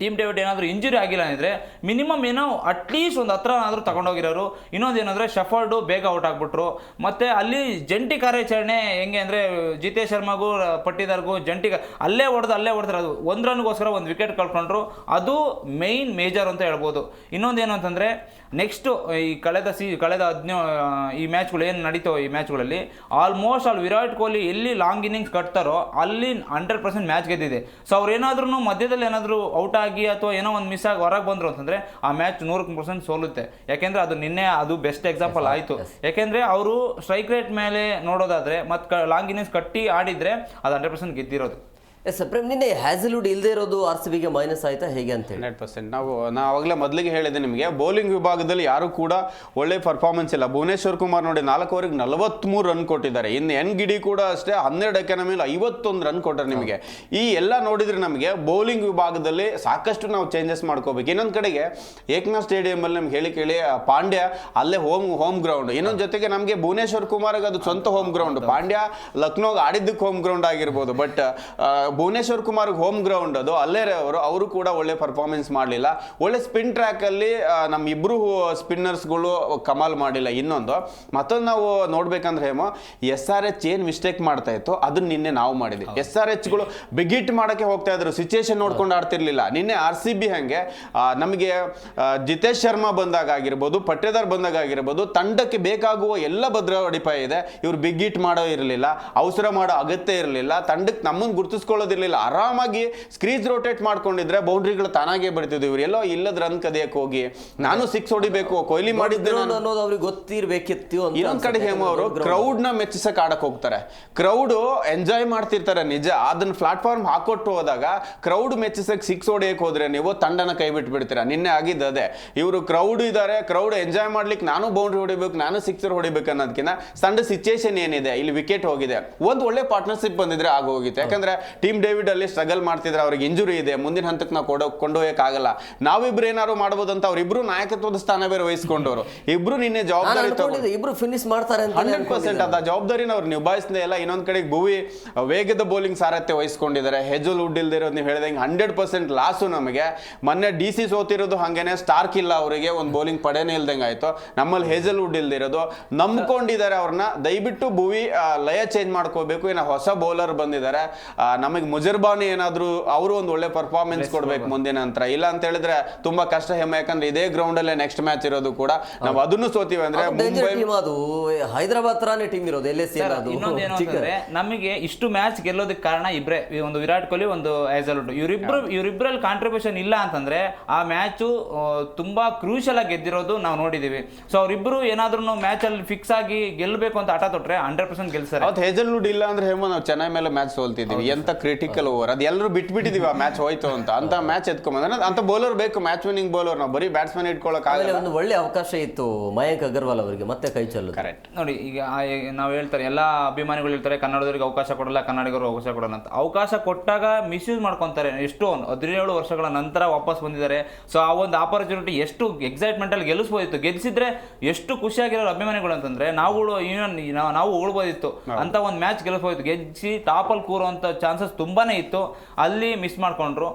ಟೀಮ್ ಡೇವಿಡ್ ಏನಾದರೂ ಇಂಜುರಿ ಆಗಿಲ್ಲ ಅಂದರೆ ಮಿನಿಮಮ್ ಏನೋ ಅಟ್ಲೀಸ್ಟ್ ಒಂದು ಹತ್ರ ಆದರೂ ತಗೊಂಡೋಗಿರೋರು, ಇನ್ನೊಂದು ಏನಂದರೆ ಶಫರ್ಡು ಬೇಗ ಔಟ್ ಆಗಿಬಿಟ್ರು. ಮತ್ತು ಅಲ್ಲಿ ಜಂಟಿ ಕಾರ್ಯಾಚರಣೆ ಹೆಂಗೆ ಅಂದರೆ ಜಿತೇಶ್ ಶರ್ಮಾಗೂ, ಪಟ್ಟಿದಾರ್ಗೂ ಜಂಟಿ ಅಲ್ಲೇ ಹೊಡೆದು ಅಲ್ಲೇ ಹೊಡೆದ್ರೆ ಅದು. ಒಂದು ರನ್ಗೋಸ್ಕರ ಒಂದು ವಿಕೆಟ್ ಕಳ್ಕೊಂಡ್ರು. ಅದು ಮೇಯ್ನ್ ಮೇಜರ್ ಅಂತ ಹೇಳ್ಬೋದು. ಇನ್ನೊಂದು ಏನು ಅಂತಂದರೆ ನೆಕ್ಸ್ಟು ಈ ಕಳೆದ ಸಿ ಕಳೆದ ಹದಿನ ಈ ಮ್ಯಾಚ್ಗಳು ಏನು ನಡೀತೋ ಈ ಮ್ಯಾಚ್ಗಳಲ್ಲಿ ಆಲ್ಮೋಸ್ಟ್ ಅಲ್ಲಿ ವಿರಾಟ್ ಕೊಹ್ಲಿ ಎಲ್ಲಿ ಲಾಂಗ್ ಇನ್ನಿಂಗ್ಸ್ ಕಟ್ತಾರೋ ಅಲ್ಲಿ ಹಂಡ್ರೆಡ್ ಪರ್ಸೆಂಟ್ ಮ್ಯಾಚ್ ಗೆದ್ದಿದೆ. ಸೊ ಅವ್ರು ಏನಾದ್ರೂ ಮಧ್ಯದಲ್ಲಿ ಏನಾದರೂ ಔಟ್ ಆಗಿ ಅಥವಾ ಏನೋ ಒಂದು ಮಿಸ್ ಆಗಿ ಹೊರಗೆ ಬಂದರು ಅಂತಂದರೆ ಆ ಮ್ಯಾಚ್ ನೂರಕ್ಕೆ ಪರ್ಸೆಂಟ್ ಸೋಲುತ್ತೆ. ಯಾಕೆಂದರೆ ಅದು ನಿನ್ನೆ ಅದು ಬೆಸ್ಟ್ ಎಕ್ಸಾಂಪಲ್ ಆಯಿತು. ಯಾಕೆಂದರೆ ಅವರು ಸ್ಟ್ರೈಕ್ ರೇಟ್ ಮೇಲೆ ನೋಡೋದಾದರೆ ಮತ್ತು ಲಾಂಗ್ ಇನ್ನಿಂಗ್ಸ್ ಕಟ್ಟಿ ಆಡಿದರೆ ಅದು ಹಂಡ್ರೆಡ್ ಪರ್ಸೆಂಟ್ ಗೆದ್ದಿರೋದು. ಎಸ್ ಪ್ರೇಮ್ ನಿನ್ನೆ ಹ್ಯಾಸಲ್ವುಡ್ ಇಲ್ಲದೆ ಇರೋದು ಆರ್ ಸಿ ಬಿಗೆ ಮೈನಸ್ ಆಯ್ತಾ ಹೇಗೆ ಅಂತ ಹಂಡ್ರೆಡ್ ಪರ್ಸೆಂಟ್. ನಾವು, ನಾ ಆವಾಗಲೇ ಮೊದಲಿಗೆ ಹೇಳಿದೆ ನಿಮಗೆ ಬೌಲಿಂಗ್ ವಿಭಾಗದಲ್ಲಿ ಯಾರು ಕೂಡ ಒಳ್ಳೆ ಪರ್ಫಾರ್ಮೆನ್ಸ್ ಇಲ್ಲ. ಭುವನೇಶ್ವರ್ ಕುಮಾರ್ ನೋಡಿ ನಾಲ್ಕು ಓವರಿಗೆ ನಲವತ್ಮೂರು ರನ್ ಕೊಟ್ಟಿದ್ದಾರೆ. ಇನ್ನು ಎನ್ ಗಿಡಿ ಕೂಡ ಅಷ್ಟೇ ಹನ್ನೆರಡು ಎಕನ ಮೇಲೆ ಐವತ್ತೊಂದು ರನ್ ಕೊಟ್ಟರೆ ನಿಮಗೆ. ಈ ಎಲ್ಲ ನೋಡಿದ್ರೆ ನಮಗೆ ಬೌಲಿಂಗ್ ವಿಭಾಗದಲ್ಲಿ ಸಾಕಷ್ಟು ನಾವು ಚೇಂಜಸ್ ಮಾಡ್ಕೋಬೇಕು. ಇನ್ನೊಂದು ಕಡೆಗೆ ಏಕನಾಥ್ ಸ್ಟೇಡಿಯಮಲ್ಲಿ ನಮ್ಗೆ ಹೇಳಿ ಕೇಳಿ ಪಾಂಡ್ಯ ಅಲ್ಲೇ ಹೋಮ್ ಹೋಮ್ ಗ್ರೌಂಡ್ ಇನ್ನೊಂದು ಜೊತೆಗೆ ನಮಗೆ ಭುವನೇಶ್ವರ್ ಕುಮಾರ್ಗೆ ಅದು ಸ್ವಂತ ಹೋಮ್ ಗ್ರೌಂಡ್ ಪಾಂಡ್ಯ ಲಕ್ನೋಗೆ ಆಡಿದ್ದಕ್ಕೆ ಹೋಮ್ ಗ್ರೌಂಡ್ ಆಗಿರ್ಬೋದು. But Bhuvneshwar Kumar home ground ಅದು ಅಲ್ಲೇ ಅವರು ಅವರು ಕೂಡ ಒಳ್ಳೆ ಪರ್ಫಾರ್ಮೆನ್ಸ್ ಮಾಡಲಿಲ್ಲ. ಒಳ್ಳೆ ಸ್ಪಿನ್ ಟ್ರ್ಯಾಕ್ ಅಲ್ಲಿ ಆ, ನಮ್ಮ ಇಬ್ರು ಸ್ಪಿನ್ನರ್ಸ್ಗಳು ಕಮಾಲ್ ಮಾಡಿಲ್ಲ. ಇನ್ನೊಂದು ಮತ್ತೊಂದು ನಾವು ನೋಡ್ಬೇಕಂದ್ರೆ ಹೇಮೋ ಎಸ್ ಆರ್ ಎಚ್ ಏನ್ ಮಿಸ್ಟೇಕ್ ಮಾಡ್ತಾ ಇತ್ತು ಅದನ್ನ ನಿನ್ನೆ ನಾವು ಮಾಡಿದ್ವಿ. ಎಸ್ ಆರ್ ಎಚ್ಗಳು ಬಿಗಿಟ್ ಮಾಡಕ್ಕೆ ಹೋಗ್ತಾ ಇದ್ರು. ಸಿಚುಯೇಷನ್ ನೋಡ್ಕೊಂಡು ಆಡ್ತಿರ್ಲಿಲ್ಲ. ನಿನ್ನೆ ಆರ್ ಸಿ ಬಿ ಹಂಗೆ ನಮಗೆ ಜಿತೇಶ್ ಶರ್ಮಾ ಬಂದಾಗ ಆಗಿರ್ಬೋದು ಪಟ್ಟೇದಾರ್ ಬಂದಾಗ ಆಗಿರ್ಬೋದು ತಂಡಕ್ಕೆ ಬೇಕಾಗುವ ಎಲ್ಲ ಭದ್ರ ಅಡಿಪಾಯ ಇದೆ. ಇವ್ರು ಬಿಗ್ ಹಿಟ್ ಮಾಡೋ ಇರಲಿಲ್ಲ. ಅವಸರ ಮಾಡೋ ಅಗತ್ಯ ಇರಲಿಲ್ಲ. ತಂಡಕ್ಕೆ ನಮ್ಮನ್ನು ಗುರುತಿಸ್ಕೊಳ್ಳೋದಿರ್ಲಿಲ್ಲ ಆರಾಮಾಗಿ ಸ್ಕ್ರೀಸ್ ರೋಟೇಟ್ ಮಾಡ್ಕೊಂಡಿದ್ರೆ ಬೌಂಡ್ರಿಗಳು ತಾನಾಗೆ ಬರ್ತಿದ್ವು ಇವ್ರು ಎಲ್ಲೋ ಇಲ್ಲದ ರನ್ ಕದಿಯಕ್ಕೆ ಹೋಗಿ ನಾನು ಸಿಕ್ಸ್ ಹೊಡಿಬೇಕು ಕೊಹ್ಲಿ ಮಾಡಿದ್ದೆ ನಾನು. ಅನ್ನೋದು ಅವ್ರಿಗೆ ಗೊತ್ತಿರ್ಬೇಕಿತ್ತು ಇನ್ನೊಂದ್ ಕಡೆ. ಹೇಮ ಅವರು ಕ್ರೌಡ್ನ ಮೆಚ್ಚಿಸಕ್ ಆಡಕ್ ಹೋಗ್ತಾರೆ. ಕ್ರೌಡ್ ಎಂಜಾಯ್ ಮಾಡ್ತಿರ್ತಾರೆ ನಿಜ. ಅದನ್ನ ಪ್ಲಾಟ್ಫಾರ್ಮ್ ಹಾಕೊಟ್ಟು ಹೋದಾಗ ಕ್ರೌಡ್ ಮೆಚ್ಚಿಸಕ್ ಸಿಕ್ಸ್ ಹೊಡಿಯಕ್ ಹೋದ್ರೆ ನೀವು ತಂಡನ ಕೈ ಬಿಟ್ಟು ಬಿಡ್ತೀರಾ ನಿನ್ನೆ ಆಗಿದ್ದ ಅದೇ. ಇವರು ಕ್ರೌಡ್ ಇದ್ದಾರೆ ಕ್ರೌಡ್ ಎಂಜಾಯ್ ಮಾಡ್ಲಿಕ್ಕೆ ನಾನು ಬೌಂಡ್ರಿ ಹೊಡಿಬೇಕು ನಾನು ಸಿಕ್ಸರ್ ಹೊಡಿಬೇಕು ಅನ್ನೋದಕ್ಕಿಂತ ಸಣ್ಣ ಸಿಚುಯೇಷನ್ ಏನಿದೆ? ಇಲ್ಲಿ ವಿಕೆಟ್ ಹೋಗಿದೆ. ಒಂದು ಒಳ್ಳೆ ಪಾರ್ಟ್ನರ್ಶಿಪ್ ಬಂದಿದ್ರೆ ಆಗೋಗಿತ್ತು. ಯಾಕಂದ್ರೆ ಯಾಕಂದ್ರೆ ಟೀಮ್ ಡೇವಿಡ್ ಅಲ್ಲಿ ಸ್ಟ್ರಗಲ್ ಮಾಡ್ತಿದ್ರೆ ಅವ್ರಿಗೆ ಇಂಜುರಿ ಇದೆ ಮುಂದಿನ ಹಂತಕ್ಕೆ ನಾವು ಕೊಡೋ ಕೊಂಡೊಯ್ಯಕ್ಕಾಗಲ್ಲ. ನಾವಿಬ್ರು ಏನಾದ್ರು ಮಾಡ್ಬೋದು ಅಂತ ಅವ್ರಿಬ್ರು ನಾಯಕತ್ವದ ಸ್ಥಾನ ಬೇರೆ ವಹಿಸ್ಕೊಂಡವರು. ಇಬ್ರು ನಿನ್ನೆ ಜವಾಬ್ದಾರಿ ಇಬ್ರು ಫಿನಿಶ್ ಮಾಡ್ತಾರೆ ಹಂಡ್ರೆಡ್ ಪರ್ಸೆಂಟ್ ಅದ. ಜವಾಬ್ದಾರಿನ ಅವ್ರು ನಿಭಾಯಿಸಲೇ ಇಲ್ಲ. ಇನ್ನೊಂದ್ ಕಡೆ ಭೂವಿ ವೇಗದ ಬೌಲಿಂಗ್ ಸಾರಥ್ಯ ವಹಿಸ್ಕೊಂಡಿದ್ದಾರೆ. ಹೆಜಲ್ ವುಡ್ ಇಲ್ದೇ ಇರೋದು ನೀವು ಹೇಳಿದಂಗೆ ಹಂಡ್ರೆಡ್ ಪರ್ಸೆಂಟ್ ಲಾಸು ನಮಗೆ. ಮೊನ್ನೆ ಡಿ ಸಿ ಸೋತಿರೋದು ಹಂಗೇನೆ ಸ್ಟಾರ್ಕ್ ಇಲ್ಲ ಅವರಿಗೆ ಒಂದು ಬೌಲಿಂಗ್ ಪಡೆನೇ ಇಲ್ದಂಗೆ ಆಯ್ತು. ನಮ್ಮಲ್ಲಿ ಹೆಜಲ್ ವುಡ್ ಇಲ್ದಿರೋದು ನಂಬ್ಕೊಂಡಿದ್ದಾರೆ ಅವ್ರನ್ನ ದಯವಿಟ್ಟು ಭೂವಿ ಲಯ ಚೇಂಜ್ ಮಾಡ್ಕೋಬೇಕು. ಏನೋ ಹೊಸ ಬೌಲರ್ ಬಂದಿದ್ದಾರೆ. ನಮಗೆ ಮುಜರ್ಬಾನಿ ಏನಾದ್ರು ಅವರು ಒಂದು ಒಳ್ಳೆ ಪರ್ಫಾರ್ಮೆನ್ಸ್ ಕೊಡ್ಬೇಕು ಮುಂದಿನ ನಂತರ. ಇಲ್ಲ ಅಂತ ಹೇಳಿದ್ರೆ ತುಂಬಾ ಕಷ್ಟ ಹೆಮ್ಮೆ ಯಾಕಂದ್ರೆ ಇದೇ ಗ್ರೌಂಡ್ ಅಲ್ಲೇ ನೆಕ್ಸ್ಟ್ ಮ್ಯಾಚ್ ಇರೋದು ಕೂಡ. ನಾವು ಅದನ್ನು ಸೋತೀವಿ ಅಂದ್ರೆ ಮುಂಬೈ ಟೀಮ್ ಅದು. ಹೈದರಾಬಾದ್ ತರಾನೇ ಟೀಮ್ ಇರೋದು ಎಲ್ಲೇ ಎಸ್ ಸಿ ಅದು ಇನ್ನೊಂದು ಏನು ಅಂತಂದ್ರೆ ನಮಗೆ ಇಷ್ಟು ಮ್ಯಾಚ್ ಗೆಲ್ಲೋದಕ್ಕೆ ಕಾರಣ ಇಬ್ರೇ. ಈ ಒಂದು ವಿರಾಟ್ ಕೊಹ್ಲಿ ಒಂದು ಹ್ಯಾಸಲ್ವುಡ್ ಇವರಿಬ್ರು ಇವರಿಬ್ರಲ್ಲಿ ಕಾಂಟ್ರಿಬ್ಯೂಷನ್ ಇಲ್ಲ ಅಂತಂದ್ರೆ ಆ ಮ್ಯಾಚು ತುಂಬಾ ಕ್ರೂಷಲ್ ಆಗಿ ಗೆದ್ದಿರೋದು ನಾವು ನೋಡಿದೀವಿ. ಸೊ ಅವರಿಬ್ರು ಏನಾದ್ರೂ ಮ್ಯಾಚ್ ಅಲ್ಲಿ ಫಿಕ್ಸ್ ಆಗಿ ಗೆಲ್ಲಬೇಕು ಅಂತ ಆಟ ತೊಟ್ರೆ ಹಂಡ್ರೆಡ್ ಪರ್ಸೆಂಟ್ ಗೆಲ್ತಾರೆ ಅವತ್ತು ಹೆಜಲ್ವುಡ್ ಇಲ್ಲ ಅಂದ್ರೆ ಹೇಮೋ ನಾವು ಚೆನ್ನೈ ಮೇಲೆ ಮ್ಯಾಚ್ ಸೋಲ್ತಿದ್ವಿ. ಎಂತ ಕ್ರಿಟಿಕಲ್ ಓವರ್ ಅದು ಎಲ್ಲರೂ ಬಿಟ್ಬಿಟ್ಟಿದೀವಿ ಆ ಮ್ಯಾಚ್ ಹೋಯ್ತು ಅಂತ. ಅಂತ ಮ್ಯಾಚ್ ಎತ್ಕೊಂಬಂದ್ರೆ ಅಂತ ಬೌಲರ್ ಬೇಕು ಮ್ಯಾಚ್ ವಿನಿಂಗ್ ಬೌಲರ್ ನಾವು. ಬರೀ ಬ್ಯಾಟ್ಸ್ಮನ್ ಇಟ್ಕೊಳ್ಳೋಕೆ ಆಗಲ್ಲ. ಒಂದು ಒಳ್ಳೆ ಅವಕಾಶ ಇತ್ತು ಮಯಾಂಕ್ ಅಗರ್ವಾಲ್ ಅವರಿಗೆ ಮತ್ತೆ ಕೈ ಚೆಲ್ಲು ಕರೆಕ್ಟ್ ನೋಡಿ ಈಗ ನಾವು ಹೇಳ್ತಾರೆ ಎಲ್ಲ ಅಭಿಮಾನಿಗಳು ಹೇಳ್ತಾರೆ ಕನ್ನಡದವರಿಗೆ ಅವಕಾಶ ಕೊಡಲ್ಲ ಕನ್ನಡಿಗರು ಅವಕಾಶ ಕೊಡಲ್ಲ ಅಂತ. ಅವಕಾಶ ಕೊಟ್ಟಾಗ ಮಿಸ್ಯೂಸ್ ಮಾಡ್ಕೊತಾರೆ ಎಷ್ಟೋ ಒಂದು ಹದಿನೇಳು ವರ್ಷಗಳ ನಂತರ ವಾಪಸ್ ಬಂದಿದ್ದಾರೆ. ಸೊ ಆ ಒಂದು ಆಪರ್ಚುನಿಟಿ ಎಷ್ಟು ಎಕ್ಸೈಟ್ಮೆಂಟ್ ಅಲ್ಲಿ ಗೆಲ್ಲಿಸ್ಬೋದಿತ್ತು. ಗೆಲ್ಲಿಸಿದ್ರೆ ಎಷ್ಟು ಖುಷಿಯಾಗಿರೋ ಅಭಿಮಾನಿಗಳು ಅಂತಂದ್ರೆ ನಾವು ಇವನ್ ನಾವು- ನಾವು ಉಳ್ಬೋದಿತ್ತು. ಅಂತ ಒಂದು ಮ್ಯಾಚ್ ಗೆಲ್ಲಿಸ್ಬೋದಿತ್ತು. ಗೆಜ್ಜಿ ಟಾಪಲ್ಲಿ ಕೂರುವಂಥ ಚಾನ್ಸಸ್ ತುಂಬಾನೇ ಇತ್ತು. ಅಲ್ಲಿ ಮಿಸ್ ಮಾಡಿಕೊಂಡ್ರು.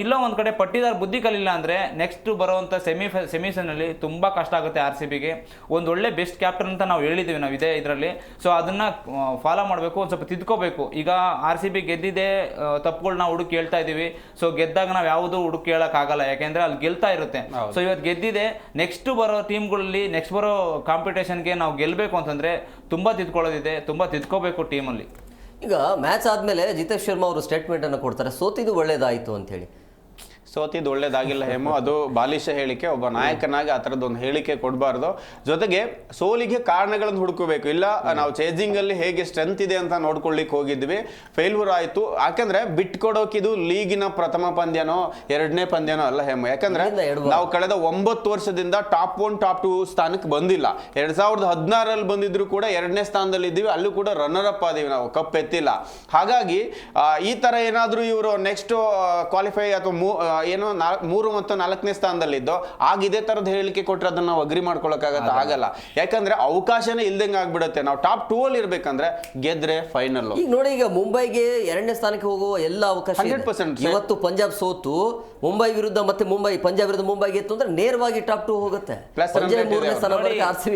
ಇಲ್ಲೋ ಒಂದು ಕಡೆ ಪಟ್ಟಿದಾರ ಬುದ್ಧಿ ಕಲಿಲ್ಲ ಅಂದರೆ ನೆಕ್ಸ್ಟ್ ಬರುವಂಥ ಸೆಮಿ ಸೆಮಿಸನಲ್ಲಿ ತುಂಬ ಕಷ್ಟ ಆಗುತ್ತೆ ಆರ್ ಸಿ ಬಿಗೆ ಒಂದು ಒಳ್ಳೆ ಬೆಸ್ಟ್ ಕ್ಯಾಪ್ಟನ್ ಅಂತ ನಾವು ಹೇಳಿದ್ದೀವಿ ನಾವು ಇದೇ ಇದರಲ್ಲಿ. ಸೊ ಅದನ್ನು ಫಾಲೋ ಮಾಡಬೇಕು ಒಂದು ಸ್ವಲ್ಪ ತಿದ್ಕೋಬೇಕು. ಈಗ ಆರ್ ಸಿ ಬಿ ಗೆದ್ದಿದೆ ತಪ್ಪುಗಳನ್ನ ಹುಡುಕಿ ಹೇಳ್ತಾ ಇದ್ದೀವಿ ಸೊ ಗೆದ್ದಾಗ ನಾವು ಯಾವುದು ಹುಡುಕಿ ಹೇಳೋಕ್ಕಾಗಲ್ಲ ಯಾಕೆಂದರೆ ಅಲ್ಲಿ ಗೆಲ್ತಾ ಇರುತ್ತೆ. ಸೊ ಇವತ್ತು ಗೆದ್ದಿದೆ ನೆಕ್ಸ್ಟ್ ಬರೋ ಟೀಮ್ಗಳಲ್ಲಿ ನೆಕ್ಸ್ಟ್ ಬರೋ ಕಾಂಪಿಟೇಷನ್ಗೆ ನಾವು ಗೆಲ್ಲಬೇಕು ಅಂತಂದರೆ ತುಂಬ ತಿದ್ಕೊಳ್ಳೋದಿದೆ ತುಂಬ ತಿದ್ಕೋಬೇಕು ಟೀಮಲ್ಲಿ ಈಗ ಮ್ಯಾಚ್ ಆದಮೇಲೆ ಜಿತೇಶ್ ಶರ್ಮಾ ಅವರು ಸ್ಟೇಟ್ಮೆಂಟನ್ನು ಕೊಡ್ತಾರೆ. ಸೋತಿದ್ದು ಒಳ್ಳೇದಾಯಿತು ಅಂತ ಹೇಳಿ ಸೋತಿದ್ದು ಒಳ್ಳೇದಾಗಿಲ್ಲ ಹೇಮು ಅದು ಬಾಲಿಶ ಹೇಳಿಕೆ ಒಬ್ಬ ನಾಯಕನಾಗಿ ಆ ಥರದ್ದೊಂದು ಹೇಳಿಕೆ ಕೊಡಬಾರ್ದು. ಜೊತೆಗೆ ಸೋಲಿಗೆ ಕಾರಣಗಳನ್ನು ಹುಡುಕಬೇಕು. ಇಲ್ಲ ನಾವು ಚೇಜಿಂಗ್ ಅಲ್ಲಿ ಹೇಗೆ ಸ್ಟ್ರೆಂತ್ ಇದೆ ಅಂತ ನೋಡ್ಕೊಳ್ಳಿಕ್ಕೆ ಹೋಗಿದ್ವಿ. ಫೇಲ್ಯೂರ್ ಆಯಿತು. ಯಾಕಂದ್ರೆ ಬಿಟ್ಕೊಡೋಕಿದು ಲೀಗಿನ ಪ್ರಥಮ ಪಂದ್ಯನೋ ಎರಡನೇ ಪಂದ್ಯನೋ ಅಲ್ಲ ಹೇಮು. ಯಾಕಂದ್ರೆ ನಾವು ಕಳೆದ ಒಂಬತ್ತು ವರ್ಷದಿಂದ ಟಾಪ್ ಒನ್ ಟಾಪ್ ಟು ಸ್ಥಾನಕ್ಕೆ ಬಂದಿಲ್ಲ. ಎರಡ್ ಸಾವಿರದ ಹದಿನಾರಲ್ಲಿ ಬಂದಿದ್ರು ಕೂಡ ಎರಡನೇ ಸ್ಥಾನದಲ್ಲಿ ಇದ್ದೀವಿ. ಅಲ್ಲೂ ಕೂಡ ರನ್ನರ್ ಅಪ್ ಆದೀವಿ ನಾವು. ಕಪ್ ಎತ್ತಿಲ್ಲ. ಹಾಗಾಗಿ ಈ ತರ ಏನಾದರೂ ಇವರು ನೆಕ್ಸ್ಟ್ ಕ್ವಾಲಿಫೈ ಅಥವಾ ಏನು ಮೂರು ಮತ್ತು ನಾಲ್ಕನೇ ಸ್ಥಾನದಲ್ಲಿದ್ದು ಆಗ ಇದೇ ತರದ ಹೇಳಿಕೆ ಕೊಟ್ಟರೆ ಅದನ್ನ ನಾವು ಅಗ್ರಿ ಮಾಡ್ಕೊಳಕಾಗತ್ತ ಆಗಲ್ಲ. ಯಾಕಂದ್ರೆ ಅವಕಾಶನೇ ಇಲ್ದಂಗ ಆಗ್ಬಿಡುತ್ತೆ. ನಾವು ಟಾಪ್ ಟೂ ಅಲ್ಲಿ ಇರ್ಬೇಕಂದ್ರೆ ಗೆದ್ರೆ ಫೈನಲ್ ಈಗ ನೋಡಿ ಈಗ ಮುಂಬೈಗೆ ಎರಡನೇ ಸ್ಥಾನಕ್ಕೆ ಹೋಗುವ ಎಲ್ಲ ಅವಕಾಶ. 100% ಇವತ್ತು ಪಂಜಾಬ್ ಸೋತು ಮುಂಬೈ ವಿರುದ್ಧ ಮತ್ತೆ ಮುಂಬೈ ಪಂಜಾಬ್ ವಿರುದ್ಧ ಮುಂಬೈ ಗೆತ್ತು ಅಂದ್ರೆ ನೇರವಾಗಿ ಟಾಪ್ ಟೂ ಹೋಗುತ್ತೆ.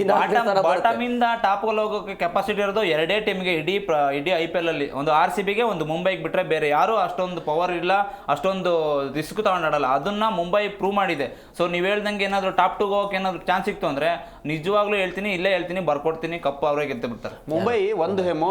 ಇದೆ ಬಾಟಮ್ ಟಾಪ್ ಹೋಗೋಕೆ ಕೆಪಾಸಿಟಿ ಇರೋದು ಎರಡೇ ಟೀಮ್ಗೆ ಇಡೀ ಇಡೀ ಐ ಪಿ ಎಲ್ ಅಲ್ಲಿ. ಒಂದು ಆರ್ ಸಿ ಬಿಗೆ ಒಂದು ಮುಂಬೈಗೆ ಬಿಟ್ರೆ ಬೇರೆ ಯಾರು ಅಷ್ಟೊಂದು ಪವರ್ ಇಲ್ಲ ಅಷ್ಟೊಂದು ರಿಸ್ಕ್ ತಗೊಂಡಾಡಲ್ಲ. ಅದನ್ನ ಮುಂಬೈ ಪ್ರೂವ್ ಮಾಡಿದೆ. ಸೊ ನೀವ್ ಹೇಳ್ದಂಗೆ ಏನಾದ್ರು ಟಾಪ್ ಟು ಹೋಗೋಕೆ ಏನಾದ್ರು ಚಾನ್ಸ್ ಸಿಕ್ತು ಅಂದ್ರೆ ನಿಜವಾಗ್ಲೂ ಹೇಳ್ತೀನಿ ಇಲ್ಲೇ ಹೇಳ್ತೀನಿ ಬರ್ಕೊಡ್ತೀನಿ ಕಪ್ ಅವರೇ ಗೆದ್ದು ಬಿಡ್ತಾರೆ. ಮುಂಬೈ ಒಂದು ಹೆಮೋ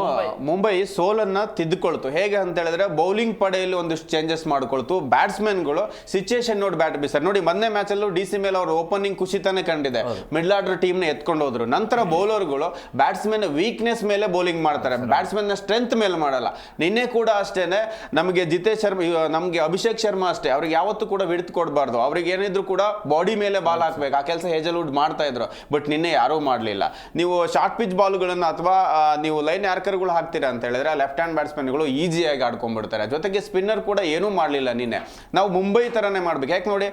ಮುಂಬೈ. ಸೋಲನ್ನ ತಿದ್ದುಕೊಳ್ತು. ಹೇಗೆ ಅಂತ ಹೇಳಿದ್ರೆ ಬೌಲಿಂಗ್ ಪಡೆಯಲ್ಲಿ ಒಂದಿಷ್ಟು ಚೇಂಜಸ್ ಮಾಡ್ಕೊಳ್ತು. ಬ್ಯಾಟ್ಸ್ಮನ್ಗಳು ಸಿಚುಯೇಷನ್ ನೋಡಿ ಬ್ಯಾಟ್ ಬೀಸರ್ ನೋಡಿ ಮೊನ್ನೆ ಮ್ಯಾಚಲ್ಲೂ ಡಿ ಸಿ ಮೇಲೆ ಅವ್ರ ಓಪನಿಂಗ್ ಕುಸಿತಾನೆ ಕಂಡಿದೆ. ಮಿಡ್ಲ್ ಆರ್ಡರ್ ಟೀಮ್ನ ಎತ್ಕೊಂಡು ಹೋದ್ರು. ನಂತರ ಬೌಲರ್ಗಳು ಬ್ಯಾಟ್ಸ್ಮನ್ ವೀಕ್ನೆಸ್ ಮೇಲೆ ಬೌಲಿಂಗ್ ಮಾಡ್ತಾರೆ. ಬ್ಯಾಟ್ಸ್ಮನ್ನ ಸ್ಟ್ರೆಂತ್ ಮೇಲೆ ಮಾಡಲ್ಲ. ನಿನ್ನೆ ಕೂಡ ಅಷ್ಟೇನೆ ನಮಗೆ ಜಿತೇಶ್ ಶರ್ಮಾ ನಮಗೆ ನಮ್ಗೆ ಅಭಿಷೇಕ್ ಶರ್ಮಾ ಅಷ್ಟೇ. ಅವ್ರಿಗೆ ಯಾವತ್ತೂ ಕೂಡ ವಿಡ್ತ್ ಕೊಡಬಾರ್ದು. ಅವ್ರಿಗೆ ಏನಿದ್ರು ಕೂಡ ಬಾಡಿ ಮೇಲೆ ಬಾಲ್ ಹಾಕ್ಬೇಕು. ಆ ಕೆಲಸ ಹೇಜಲ್ವುಡ್ ಮಾಡ್ತಾ ಇದ್ರು. ಬಟ್ ನಿನ್ನೆ ಯಾರೂ ಮಾಡಲಿಲ್ಲ. ನೀವು ಶಾರ್ಟ್ ಪಿಚ್ ಬಾಲ್ಗಳನ್ನು ಅಥವಾ ನೀವು ಲೈನ್ ಯಾರ್ಕರ್ಗಳು ಹಾಕ್ತೀರಾ ಅಂತ ಹೇಳಿದ್ರೆ ಲೆಫ್ಟ್ ಹ್ಯಾಂಡ್ ಬ್ಯಾಟ್ಸ್ಮನ್ಗಳು ಈಸಿಯಾಗಿ ಆಡ್ಕೊಂಡ್ಬಿಡ್ತಾರೆ. ಜೊತೆಗೆ ಸ್ಪಿನ್ನರ್ ಕೂಡ ಏನೂ ಮಾಡಲಿಲ್ಲ ನಿನ್ನೆ. ನಾವು ಮುಂಬೈ ಥರನೇ ಮಾಡ್ಬೇಕು. ಯಾಕೆ ನೋಡಿ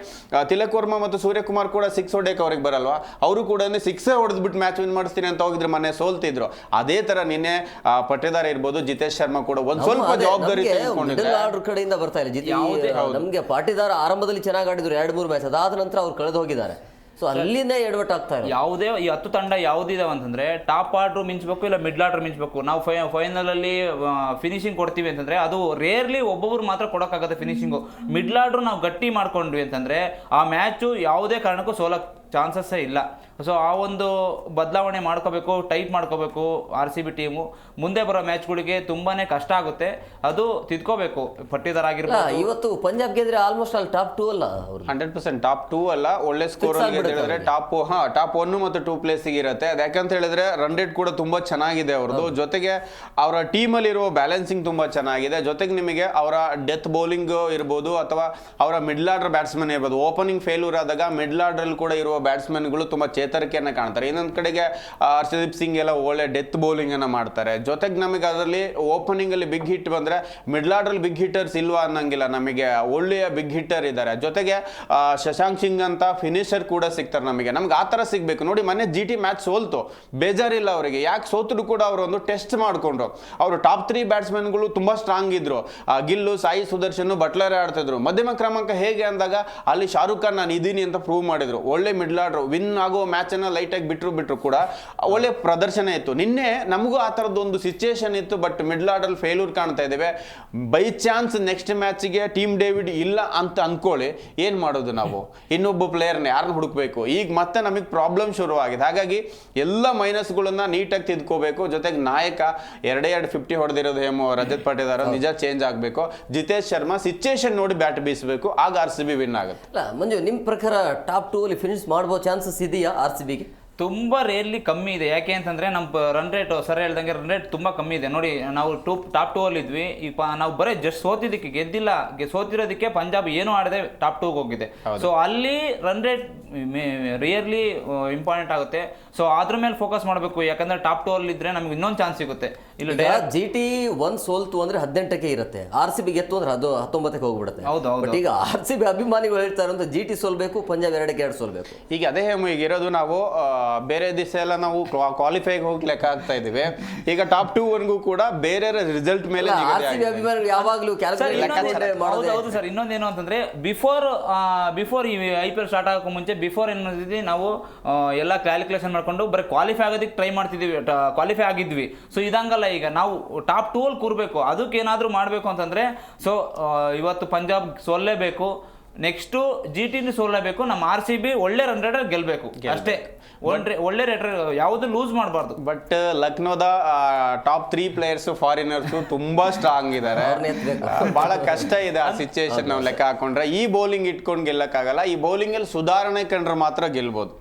ತಿಲಕ್ ವರ್ಮಾ ಮತ್ತು ಸೂರ್ಯಕುಮಾರ್ ಕೂಡ ಸಿಕ್ಸ್ ಹೊಡೆಯಕ್ಕೆ ಅವ್ರಿಗೆ ಬರಲ್ವಾ? ಅವರು ಕೂಡ ಸಿಕ್ಸೇ ಹೊಡೆದ್ಬಿಟ್ಟು ಮ್ಯಾಚ್ ವಿನ್ ಮಾಡಿಸ್ತೀನಿ ಅಂತ ಹೋಗಿದ್ರೆ ಮೊನ್ನೆ ಸೋಲ್ತಿದ್ರು. ಅದೇ ತರ ನಿನ್ನೆ ಪಟ್ಟೆದಾರ ಇರ್ಬೋದು ಜಿತೇಶ್ ಶರ್ಮಾ ಕೂಡ ಒಂದ್ ಸ್ವಲ್ಪ ಜವಾಬ್ದಾರಿ ಕಡೆಯಿಂದ ಬರ್ತಾ ಇಲ್ಲ. ನಮ್ಗೆ ಪಾಟಿದಾರ ಆರಂಭದಲ್ಲಿ ಚೆನ್ನಾಗಿ ಆಡಿದ್ರು ಎರಡು ಮೂರು ಮ್ಯಾಚ್ ಅದಾದ ನಂತರ ಅವ್ರು ಕಳೆದು ಹೋಗಿದ್ದಾರೆ. ಸೊ ಅಲ್ಲಿಂದ ಎಡವಟ್ ಆಗ್ತಾ ಇರೋದು. ಯಾವುದೇ ಈ ಹತ್ತು ತಂಡ ಯಾವ್ದಿದಾವೆ ಅಂತಂದ್ರೆ ಟಾಪ್ ಆರ್ಡ್ರು ಮಿಂಚಬೇಕು ಇಲ್ಲ ಮಿಡ್ಲ್ ಆರ್ಡರ್ ಮಿಂಚಬೇಕು. ನಾವು ಫೈ ಫೈನಲ್ ಅಲ್ಲಿ ಫಿನಿಶಿಂಗ್ ಕೊಡ್ತೀವಿ ಅಂತಂದ್ರೆ ಅದು ರೇರ್ಲಿ ಒಬ್ಬೊಬ್ರು ಮಾತ್ರ ಕೊಡೋಕ್ಕಾಗತ್ತೆ ಫಿನಿಶಿಂಗು ಮಿಡ್ಲ್ ಆರ್ಡ್ರು ನಾವು ಗಟ್ಟಿ ಮಾಡ್ಕೊಂಡ್ವಿ ಅಂತಂದ್ರೆ ಆ ಮ್ಯಾಚು ಯಾವುದೇ ಕಾರಣಕ್ಕೂ ಸೋಲಕ್ ಚಾನ್ಸಸ್ಸೇ ಇಲ್ಲ. ಸೊ ಆ ಒಂದು ಬದಲಾವಣೆ ಮಾಡ್ಕೋಬೇಕು ಟೈಟ್ ಮಾಡ್ಕೋಬೇಕು ಆರ್ ಸಿ ಬಿ ಟೀಮು ಮುಂದೆ ಬರೋ ಮ್ಯಾಚ್ಗಳಿಗೆ ತುಂಬಾನೇ ಕಷ್ಟ ಆಗುತ್ತೆ. ಅದು ತಿದ್ಕೋಬೇಕು. ಪಟ್ಟಿದಾರ ಆಗಿರ್ಬೋದು. ಇವತ್ತು ಪಂಜಾಬ್ ಗೆದ್ರೆ ಆಲ್ಮೋಸ್ಟ್ ಅಲ್ಲಿ ಟಾಪ್ ಟೂ ಅಲ್ಲ ಅವ್ರು? ಹಂಡ್ರೆಡ್ ಪರ್ಸೆಂಟ್ ಟಾಪ್ ಟೂ ಅಲ್ಲ. ಒಳ್ಳೆ ಸ್ಕೋರ್ ಹೇಳಿದ್ರೆ ಟಾಪ್ ಹಾ ಟಾಪ್ ಒನ್ ಮತ್ತು ಟೂ ಪ್ಲೇಸಿಗೆ ಇರುತ್ತೆ ಅದು ಯಾಕಂತ ಹೇಳಿದ್ರೆ ರನ್ ರೇಟ್ ಕೂಡ ತುಂಬಾ ಚೆನ್ನಾಗಿದೆ ಅವ್ರದ್ದು ಜೊತೆಗೆ ಅವರ ಟೀಮ್ ಇರುವ ಬ್ಯಾಲೆನ್ಸಿಂಗ್ ತುಂಬಾ ಚೆನ್ನಾಗಿದೆ. ಜೊತೆಗೆ ನಿಮಗೆ ಅವರ ಡೆತ್ ಬೌಲಿಂಗ್ ಇರ್ಬೋದು ಅಥವಾ ಅವರ ಮಿಡ್ಲ್ ಆರ್ಡರ್ ಬ್ಯಾಟ್ಸ್ಮನ್ ಇರ್ಬೋದು. ಓಪನಿಂಗ್ ಫೇಲ್ಯೂರ್ ಆದಾಗ ಮಿಡ್ಲ್ ಆರ್ಡರ್ ಕೂಡ ಇರುವ ಬ್ಯಾಟ್ಸ್ಮನ್ಗಳು ತುಂಬ ಚೇತರಿಕೆಯನ್ನು ಕಾಣ್ತಾರೆ. ಇನ್ನೊಂದು ಕಡೆಗೆ ಹರ್ಷದೀಪ್ ಸಿಂಗ್ ಎಲ್ಲ ಒಳ್ಳೆ ಡೆತ್ ಬೌಲಿಂಗ್ ಅನ್ನ ಮಾಡ್ತಾರೆ. ಜೊತೆಗೆ ನಮಗೆ ಅದರಲ್ಲಿ ಓಪನಿಂಗಲ್ಲಿ ಬಿಗ್ ಹಿಟ್ ಬಂದರೆ ಮಿಡ್ಲ್ ಆರ್ಡರ್ ಬಿಗ್ ಹಿಟ್ಟರ್ಸ್ ಇಲ್ವಾ ಅನ್ನಂಗಿಲ್ಲ ನಮಗೆ. ಒಳ್ಳೆಯ ಬಿಗ್ ಹಿಟ್ಟರ್ ಇದ್ದಾರೆ ಜೊತೆಗೆ ಶಶಾಂಕ್ ಸಿಂಗ್ ಅಂತ ಫಿನಿಷರ್ ಕೂಡ ಸಿಗ್ತಾರೆ ನಮಗೆ. ನಮ್ಗೆ ಆ ಥರ ಸಿಗಬೇಕು. ನೋಡಿ ಮೊನ್ನೆ ಜಿ ಟಿ ಮ್ಯಾಚ್ ಸೋಲ್ತು. ಬೇಜಾರಿಲ್ಲ ಅವರಿಗೆ. ಯಾಕೆ ಸೋತರು ಕೂಡ ಅವರು ಒಂದು ಟೆಸ್ಟ್ ಮಾಡಿಕೊಂಡ್ರು. ಅವರು ಟಾಪ್ ತ್ರೀ ಬ್ಯಾಟ್ಸ್ಮನ್ಗಳು ತುಂಬ ಸ್ಟ್ರಾಂಗ್ ಇದ್ರು. ಗಿಲ್ಲು, ಸಾಯಿ ಸುದರ್ಶನ್, ಬಟ್ಲರ್ ಆಡ್ತಿದ್ರು. ಮಧ್ಯಮ ಕ್ರಮಾಂಕ ಹೇಗೆ ಅಂದಾಗ ಅಲ್ಲಿ ಶಾರುಖ್ ಖಾನ್ ನಾನು ಇದ್ದೀನಿ ಅಂತ ಪ್ರೂವ್ ಮಾಡಿದ್ರು. ಒಳ್ಳೆ ಮಿಡ್ಲ್ ಆರ್ಡರ್ ವಿನ್ ಆಗೋ ಮ್ಯಾಚ್ ಲೈಟಾಗಿ ಬಿಟ್ಟರು ಬಿಟ್ರು ಕೂಡ ಒಳ್ಳೆ ಪ್ರದರ್ಶನ ಇತ್ತು. ನಿನ್ನೆ ನಮಗೂ ಆ ಥರದ್ದು ಒಂದು ಸಿಚುಯೇಷನ್ ಇತ್ತು ಬಟ್ ಮಿಡ್ಲ್ ಆರ್ಡರ್ ಫೇಲ್ಯೂರ್ ಕಾಣ್ತಾ ಇದ್ದೇವೆ ಬೈ ಚಾನ್ಸ್ ನೆಕ್ಸ್ಟ್ ಮ್ಯಾಚಿಗೆ ಟೀಮ್ ಡೇವಿಡ್ ಇಲ್ಲ ಅಂತ ಅಂದ್ಕೊಳ್ಳಿ ಏನು ಮಾಡೋದು ನಾವು? ಇನ್ನೊಬ್ಬ ಪ್ಲೇಯರ್ನ ಯಾರನ್ನ ಹುಡುಕಬೇಕು? ಈಗ ಮತ್ತೆ ನಮಗೆ ಪ್ರಾಬ್ಲಮ್ ಶುರುವಾಗಿದೆ. ಹಾಗಾಗಿ ಎಲ್ಲ ಮೈನಸ್ಗಳನ್ನ ನೀಟಾಗಿ ತಿದ್ಕೋಬೇಕು. ಜೊತೆಗೆ ನಾಯಕ ಎರಡೇ ಎರಡು ಫಿಫ್ಟಿ ಹೊಡೆದಿರೋದು ಹೇಮೋ ರಜತ್ ಪಟೇದಾರ ನಿಜ ಚೇಂಜ್ ಆಗಬೇಕು. ಜಿತೇಶ್ ಶರ್ಮಾ ಸಿಚುಯೇಷನ್ ನೋಡಿ ಬ್ಯಾಟ್ ಬೀಸಬೇಕು. ಆಗ ಆರ್ ಸಿ ಬಿ ವಿನ್ ಆಗುತ್ತೆ. ಮಂಜು ನಿಮ್ಮ ಪ್ರಕಾರ ಟಾಪ್ ಟೂ ಅಲ್ಲಿ ಫಿನಿಶ್ ಮಾಡ್ಬೋದು ಚಾನ್ಸಸ್ ಇದೆಯಾ ಆರ್ ಸಿ ಬಿಗೆ ತುಂಬಾ ರೇರ್ಲಿ ಕಮ್ಮಿ ಇದೆ. ಯಾಕೆ ಅಂತಂದ್ರೆ ನಮ್ಮ ರನ್ ರೇಟ್ ಸರ್ ಹೇಳ್ದಂಗೆ ರನ್ ರೇಟ್ ತುಂಬಾ ಕಮ್ಮಿ ಇದೆ. ನೋಡಿ ನಾವು ಟೂ ಟಾಪ್ ಟೂ ಅಲ್ಲಿ ಇದ್ವಿ. ಈ ಪ- ನಾವು ಬರೀ ಜಸ್ಟ್ ಸೋತಿದ್ದಕ್ಕೆ ಗೆದ್ದಿಲ್ಲ. ಗೆ- ಸೋತಿರೋದಕ್ಕೆ ಪಂಜಾಬ್ ಏನು ಆಡದೆ ಟಾಪ್ ಟೂಗೆ ಹೋಗಿದೆ. ಸೊ ಅಲ್ಲಿ ರನ್ ರೇಟ್ ರಿಯರ್ಲಿ ಇಂಪಾರ್ಟೆಂಟ್ ಆಗುತ್ತೆ. ಸೊ ಅದ್ರ ಮೇಲೆ ಫೋಕಸ್ ಮಾಡಬೇಕು. ಯಾಕಂದ್ರೆ ಟಾಪ್ ಟೂ ಅಲ್ಲಿ ಇದ್ರೆ ನಮ್ಗೆ ಇನ್ನೊಂದು ಚಾನ್ಸ್ ಸಿಗುತ್ತೆ. ಇಲ್ಲ ಜಿ ಟಿ ಒನ್ ಸೋಲ್ತು ಅಂದ್ರೆ ಹದಿನೆಂಟಕ್ಕೆ ಇರುತ್ತೆ. ಆರ್ ಸಿ ಬಿ ಗೆತ್ತು ಅಂದ್ರೆ ಅದು ಹತ್ತೊಂಬತ್ತಕ್ಕೆ ಹೋಗ್ಬಿಡುತ್ತೆ. ಹೌದು, ಹೌದು. ಬಟ್ ಈಗ ಆರ್ ಸಿ ಬಿ ಅಭಿಮಾನಿಗಳು ಹೇಳ್ತಾರೆ ಅಂತ ಜಿ ಟಿ ಸೋಲ್ಬೇಕು ಪಂಜಾಬ್ ಎರಡಕ್ಕೆ ಎರಡು ಸೋಲ್ಬೇಕು. ಈಗ ಅದೇ ಹೇಮು ಈಗ ಇರೋದು ನಾವು ಬೇರೆ ದಿವಸ ಎಲ್ಲ ನಾವು ಕ್ವಾಲಿಫೈಗೆ ಹೋಗಿ ಲೆಕ್ಕ ಆಗ್ತಾ ಇದ್ದೀವಿ. ಈಗ ಟಾಪ್ ಟೂ ವರೆಗೂ ಕೂಡ ಬೇರೆ ರಿಸಲ್ಟ್ ಮೇಲೆ ಯಾವಾಗಲೂ ಹೌದು ಹೌದು ಸರ್ ಇನ್ನೊಂದೇನು ಅಂತಂದ್ರೆ ಬಿಫೋರ್ ಬಿಫೋರ್ ಈ ಐ ಪಿ ಎಲ್ ಸ್ಟಾರ್ಟ್ ಆಗೋಕ್ಕೂ ಮುಂಚೆ ಬಿಫೋರ್ ಏನು ಮಾಡಿದ್ವಿ ನಾವು ಎಲ್ಲ ಕ್ಯಾಲ್ಕುಲೇಷನ್ ಮಾಡ್ಕೊಂಡು ಬರೀ ಕ್ವಾಲಿಫೈ ಆಗೋದಕ್ಕೆ ಟ್ರೈ ಮಾಡ್ತಿದ್ವಿ ಕ್ವಾಲಿಫೈ ಆಗಿದ್ವಿ. ಸೊ ಇದಂಗಲ್ಲ ಈಗ ನಾವು ಟಾಪ್ ಟೂ ಅಲ್ಲಿ ಕೂರ್ಬೇಕು ಅದಕ್ಕೆ ಏನಾದರೂ ಮಾಡಬೇಕು ಅಂತಂದ್ರೆ ಸೊ ಇವತ್ತು ಪಂಜಾಬ್ ಸೋಲ್ಲೇಬೇಕು ನೆಕ್ಸ್ಟು ಜಿ ಟಿಲಿ ಸೋಲಬೇಕು ನಮ್ಮ ಆರ್ ಸಿ ಬಿ ಒಳ್ಳೆ ರನ್ ರೇಟರ್ ಗೆಲ್ಲಬೇಕು ಅಷ್ಟೇ. ಒಳ್ಳೆ ಒಳ್ಳೆ ರೇಟರ್ ಯಾವುದು ಲೂಸ್ ಮಾಡಬಾರ್ದು. ಬಟ್ ಲಕ್ನೋದ ಟಾಪ್ ತ್ರೀ ಪ್ಲೇಯರ್ಸ್ ಫಾರಿನರ್ಸ್ ತುಂಬಾ ಸ್ಟ್ರಾಂಗ್ ಇದ್ದಾರೆ ಬಹಳ ಕಷ್ಟ ಇದೆ ಆ ಸಿಚುಯೇಷನ್ ನಾವು ಲೆಕ್ಕ ಹಾಕೊಂಡ್ರೆ. ಈ ಬೌಲಿಂಗ್ ಇಟ್ಕೊಂಡು ಗೆಲ್ಲಕ್ಕಾಗಲ್ಲ. ಈ ಬೌಲಿಂಗ್ ಅಲ್ಲಿ ಸುಧಾರಣೆ ಕಂಡ್ರೆ ಮಾತ್ರ ಗೆಲ್ಬೋದು.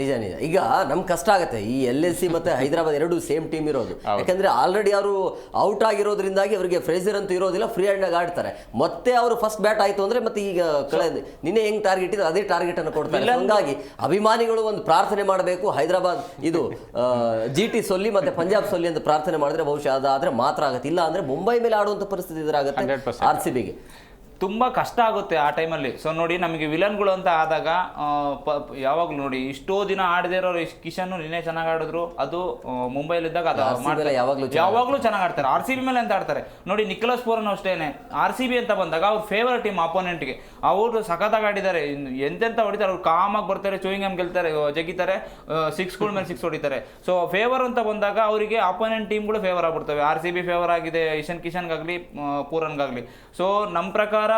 ನಿಜ ನಿಜ. ಈಗ ನಮ್ಗೆ ಕಷ್ಟ ಆಗುತ್ತೆ. ಈ ಎಲ್ ಎಲ್ ಸಿ ಮತ್ತೆ ಹೈದರಾಬಾದ್ ಎರಡು ಸೇಮ್ ಟೀಮ್ ಇರೋದು. ಯಾಕಂದ್ರೆ ಆಲ್ರೆಡಿ ಅವರು ಔಟ್ ಆಗಿರೋದ್ರಿಂದಾಗಿ ಅವರಿಗೆ ಫ್ರೇಜರ್ ಅಂತೂ ಇರೋದಿಲ್ಲ ಫ್ರೀ ಹ್ಯಾಂಡ್ ಆಗಿ ಆಡ್ತಾರೆ. ಮತ್ತೆ ಅವರು ಫಸ್ಟ್ ಬ್ಯಾಟ್ ಆಯ್ತು ಅಂದ್ರೆ ಮತ್ತೆ ಈಗ ಕಳೆ ನಿನ್ನೆ ಹೆಂಗ್ ಟಾರ್ಗೆಟ್ ಇದೆ ಅದೇ ಟಾರ್ಗೆಟ್ ಅನ್ನು ಕೊಡ್ತಾರೆ. ಹಂಗಾಗಿ ಅಭಿಮಾನಿಗಳು ಒಂದು ಪ್ರಾರ್ಥನೆ ಮಾಡಬೇಕು. ಹೈದರಾಬಾದ್ ಇದು ಜಿ ಟಿ ಸೊಲ್ಲಿ ಮತ್ತೆ ಪಂಜಾಬ್ ಸೊಲ್ಲಿ ಅಂತ ಪ್ರಾರ್ಥನೆ ಮಾಡಿದ್ರೆ ಬಹುಶಃ ಅದಾದ್ರೆ ಮಾತ್ರ ಆಗುತ್ತೆ. ಇಲ್ಲ ಅಂದ್ರೆ ಮುಂಬೈ ಮೇಲೆ ಆಡುವಂತ ಪರಿಸ್ಥಿತಿ ಎದುರಾಗುತ್ತೆ 100%. ಆರ್ ಸಿ ಬಿಗೆ ತುಂಬ ಕಷ್ಟ ಆಗುತ್ತೆ ಆ ಟೈಮಲ್ಲಿ. ಸೊ ನೋಡಿ ನಮಗೆ ವಿಲನ್ಗಳು ಅಂತ ಆದಾಗ ಪ- ಯಾವಾಗಲೂ ನೋಡಿ ಇಷ್ಟೋ ದಿನ ಆಡದೇ ಇರೋರು ಕಿಶನ್ ನಿನ್ನೆ ಚೆನ್ನಾಗಿ ಆಡಿದ್ರು ಅದು ಮುಂಬೈಲಿದ್ದಾಗ ಅದು ಮಾಡಿದ್ರೆ ಯಾವಾಗಲೂ ಯಾವಾಗಲೂ ಚೆನ್ನಾಗಿ ಆಡ್ತಾರೆ. ಆರ್ ಸಿ ಬಿ ಮೇಲೆ ಅಂತ ಆಡ್ತಾರೆ. ನೋಡಿ ನಿಖಲಸ್ ಪೋರನ್ ಅಷ್ಟೇನೆ. ಆರ್ ಸಿ ಬಿ ಅಂತ ಬಂದಾಗ ಅವ್ರ ಫೇವರ್ ಟೀಮ್ ಅಪೋನೆಂಟ್ಗೆ ಅವರು ಸಖತ್ತಾಗಿ ಆಡಿದ್ದಾರೆ. ಎಂತೆಂತ ಹೊಡಿತಾರೆ ಅವ್ರು ಕಾಮಾಗಿ ಬರ್ತಾರೆ ಚೂಯಿಂಗ್ ಗಮ್ ಗೆಲ್ತಾರೆ ಜಗಿತಾರೆ ಸಿಕ್ಸ್ಗಳ ಮೇಲೆ ಸಿಕ್ಸ್ ಹೊಡಿತಾರೆ. ಸೊ ಫೇವರ್ ಅಂತ ಬಂದಾಗ ಅವರಿಗೆ ಅಪೋನೆಂಟ್ ಟೀಮ್ಗಳು ಫೇವರ್ ಆಗ್ಬಿಡ್ತವೆ. ಆರ್ ಸಿ ಬಿ ಫೇವರ್ ಆಗಿದೆ ಇಶನ್ ಕಿಶನ್ಗಾಗಲಿ ಪೂರನ್ಗಾಗಲಿ. ಸೊ ನಮ್ಮ ಪ್ರಕಾರ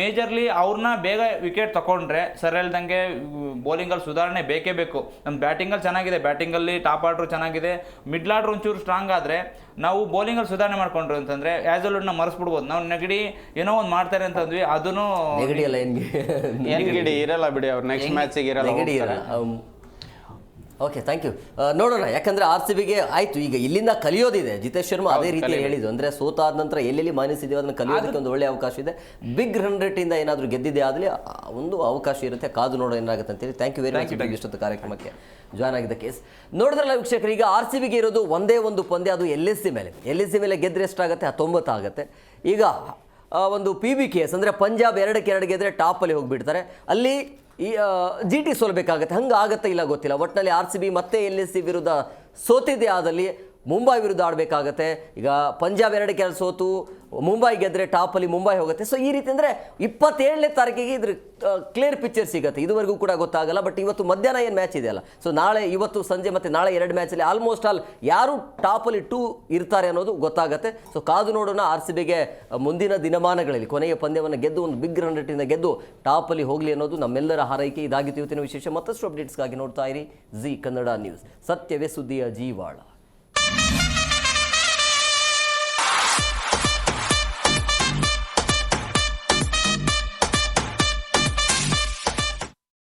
ಮೇಜರ್ಲಿ ಅವ್ರನ್ನ ಬೇಗ ವಿಕೆಟ್ ತಗೊಂಡ್ರೆ ಸರ್ ಹೇಳ್ದಂಗೆ ಬೌಲಿಂಗಲ್ಲಿ ಸುಧಾರಣೆ ಬೇಕೇ ಬೇಕು. ನಮ್ಮ ಬ್ಯಾಟಿಂಗಲ್ಲಿ ಚೆನ್ನಾಗಿದೆ. ಬ್ಯಾಟಿಂಗಲ್ಲಿ ಟಾಪ್ ಆರ್ಡ್ರು ಚೆನ್ನಾಗಿದೆ. ಮಿಡ್ಲ್ ಆರ್ಡ್ರ್ ಒಂಚೂರು ಸ್ಟ್ರಾಂಗ್ ಆದರೆ ನಾವು ಬೌಲಿಂಗಲ್ಲಿ ಸುಧಾರಣೆ ಮಾಡ್ಕೊಂಡ್ರು ಅಂತಂದ್ರೆ ಆ್ಯಸ್ನ ಮರೆಸ್ಬಿಡ್ಬೋದು. ನಾವು ನೆಗಡಿ ಏನೋ ಒಂದು ಮಾಡ್ತಾರೆ ಅಂತಂದ್ವಿ ಅದನ್ನು ನೆಗಡಿ ಅಲ್ಲ ಇರಲ್ಲ ಬಿಡಿ ಅವ್ರು. ನೆಕ್ಸ್ಟ್ ಮ್ಯಾಚಿಗೆ ಇರಲ್ಲ. ನೆಗಡಿ ಇರಲ್ಲ. ಓಕೆ ಥ್ಯಾಂಕ್ ಯು ನೋಡೋಣ ಯಾಕಂದ್ರೆ ಆರ್ ಸಿ ಬಿಗೆ ಆಯ್ತು. ಈಗ ಇಲ್ಲಿಂದ ಕಲಿಯೋದಿದೆ. ಜಿತೇಶ್ ಶರ್ಮಾ ಅದೇ ರೀತಿ ಹೇಳಿದ್ದು. ಅಂದ್ರೆ ಸೋತಾದ ನಂತರ ಎಲ್ಲೆಲ್ಲಿ ಮೈನಸ್ ಇದೆಯೋ ಅದನ್ನ ಕಲಿಯೋದಕ್ಕೆ ಒಂದು ಒಳ್ಳೆ ಅವಕಾಶ ಇದೆ. ಬಿಗ್ ರನ್ ರೇಟ್ ಇಂದ ಏನಾದರೂ ಗೆದ್ದಿದೆ ಆದಲ್ಲಿ ಆ ಒಂದು ಅವಕಾಶ ಇರುತ್ತೆ. ಕಾದು ನೋಡೋ ಏನಾಗುತ್ತೆ ಅಂತೇಳಿ. ಥ್ಯಾಂಕ್ ಯು ವೆರಿ ಮಚ್ ಇಷ್ಟೊತ್ತು ಕಾರ್ಯಕ್ರಮಕ್ಕೆ ಜಾಯ್ನ್ ಆಗಿದ್ದ ಕೇಸ್ ನೋಡಿದ್ರಲ್ಲ ವೀಕ್ಷಕರು ಈಗ ಆರ್ ಸಿ ಬಿಗೆ ಇರೋದು ಒಂದೇ ಒಂದು ಪಂದ್ಯ ಅದು ಎಲ್ ಎಸ್ ಸಿ ಮೇಲೆ. ಎಲ್ ಎಸ್ ಸಿ ಮೇಲೆ ಗೆದ್ದರೆ ಎಷ್ಟಾಗುತ್ತೆ? ಹತ್ತೊಂಬತ್ತು ಆಗುತ್ತೆ. ಈಗ ಒಂದು ಪಿ ಬಿ ಕೇಸ್ ಅಂದರೆ ಪಂಜಾಬ್ ಎರಡಕ್ಕೆ ಎರಡು ಗೆದ್ರೆ ಟಾಪಲ್ಲಿ ಹೋಗ್ಬಿಡ್ತಾರೆ. ಅಲ್ಲಿ ಈ ಜಿ ಟಿ ಸೋಲ್ಬೇಕಾಗತ್ತೆ ಹಂಗೆ ಆಗತ್ತೆ ಇಲ್ಲ ಗೊತ್ತಿಲ್ಲ. ಒಟ್ಟಿನಲ್ಲಿ ಆರ್ ಸಿ ಬಿ ಮತ್ತೆ ಎಲ್ ಎಸ್ ಸಿ ವಿರುದ್ಧ ಸೋತಿದೆ ಆದಲ್ಲಿ ಮುಂಬೈ ವಿರುದ್ಧ ಆಡಬೇಕಾಗತ್ತೆ. ಈಗ ಪಂಜಾಬ್ ಎರಡಕ್ಕೆ ಕೆಲ ಸೋತು, ಮುಂಬೈ ಗೆದ್ರೆ ಟಾಪಲ್ಲಿ ಮುಂಬೈ ಹೋಗುತ್ತೆ. ಸೊ ಈ ರೀತಿ ಅಂದರೆ ಇಪ್ಪತ್ತೇಳನೇ ತಾರೀಕಿಗೆ ಇದ್ರ ಕ್ಲಿಯರ್ ಪಿಕ್ಚರ್ ಸಿಗುತ್ತೆ. ಇದುವರೆಗೂ ಕೂಡ ಗೊತ್ತಾಗಲ್ಲ ಬಟ್ ಇವತ್ತು ಮಧ್ಯಾಹ್ನ ಏನು ಮ್ಯಾಚ್ ಇದೆಯಲ್ಲ ಸೊ ನಾಳೆ, ಇವತ್ತು ಸಂಜೆ ಮತ್ತು ನಾಳೆ ಎರಡು ಮ್ಯಾಚಲ್ಲಿ ಆಲ್ಮೋಸ್ಟ್ ಆಲ್ ಯಾರು ಟಾಪಲ್ಲಿ ಟೂ ಇರ್ತಾರೆ ಅನ್ನೋದು ಗೊತ್ತಾಗುತ್ತೆ. ಸೊ ಕಾದು ನೋಡೋಣ ಆರ್ ಸಿ ಬಿಗೆ ಮುಂದಿನ ದಿನಮಾನಗಳಲ್ಲಿ, ಕೊನೆಯ ಪಂದ್ಯವನ್ನು ಗೆದ್ದು, ಒಂದು ಬಿಗ್ ರನ್ ರೇಟಿಂದ ಗೆದ್ದು ಟಾಪಲ್ಲಿ ಹೋಗಲಿ ಅನ್ನೋದು ನಮ್ಮೆಲ್ಲರ ಹಾರೈಕೆ. ಇದಾಗಿತ್ತು ಇವತ್ತಿನ ವಿಶೇಷ. ಮತ್ತಷ್ಟು ಅಪ್ಡೇಟ್ಸ್ಗಾಗಿ ನೋಡ್ತಾ ಇರಿ ಜಿ ಕನ್ನಡ ನ್ಯೂಸ್ ಸತ್ಯವೇ ಸುದ್ದಿಯ ಜೀವಾಳ.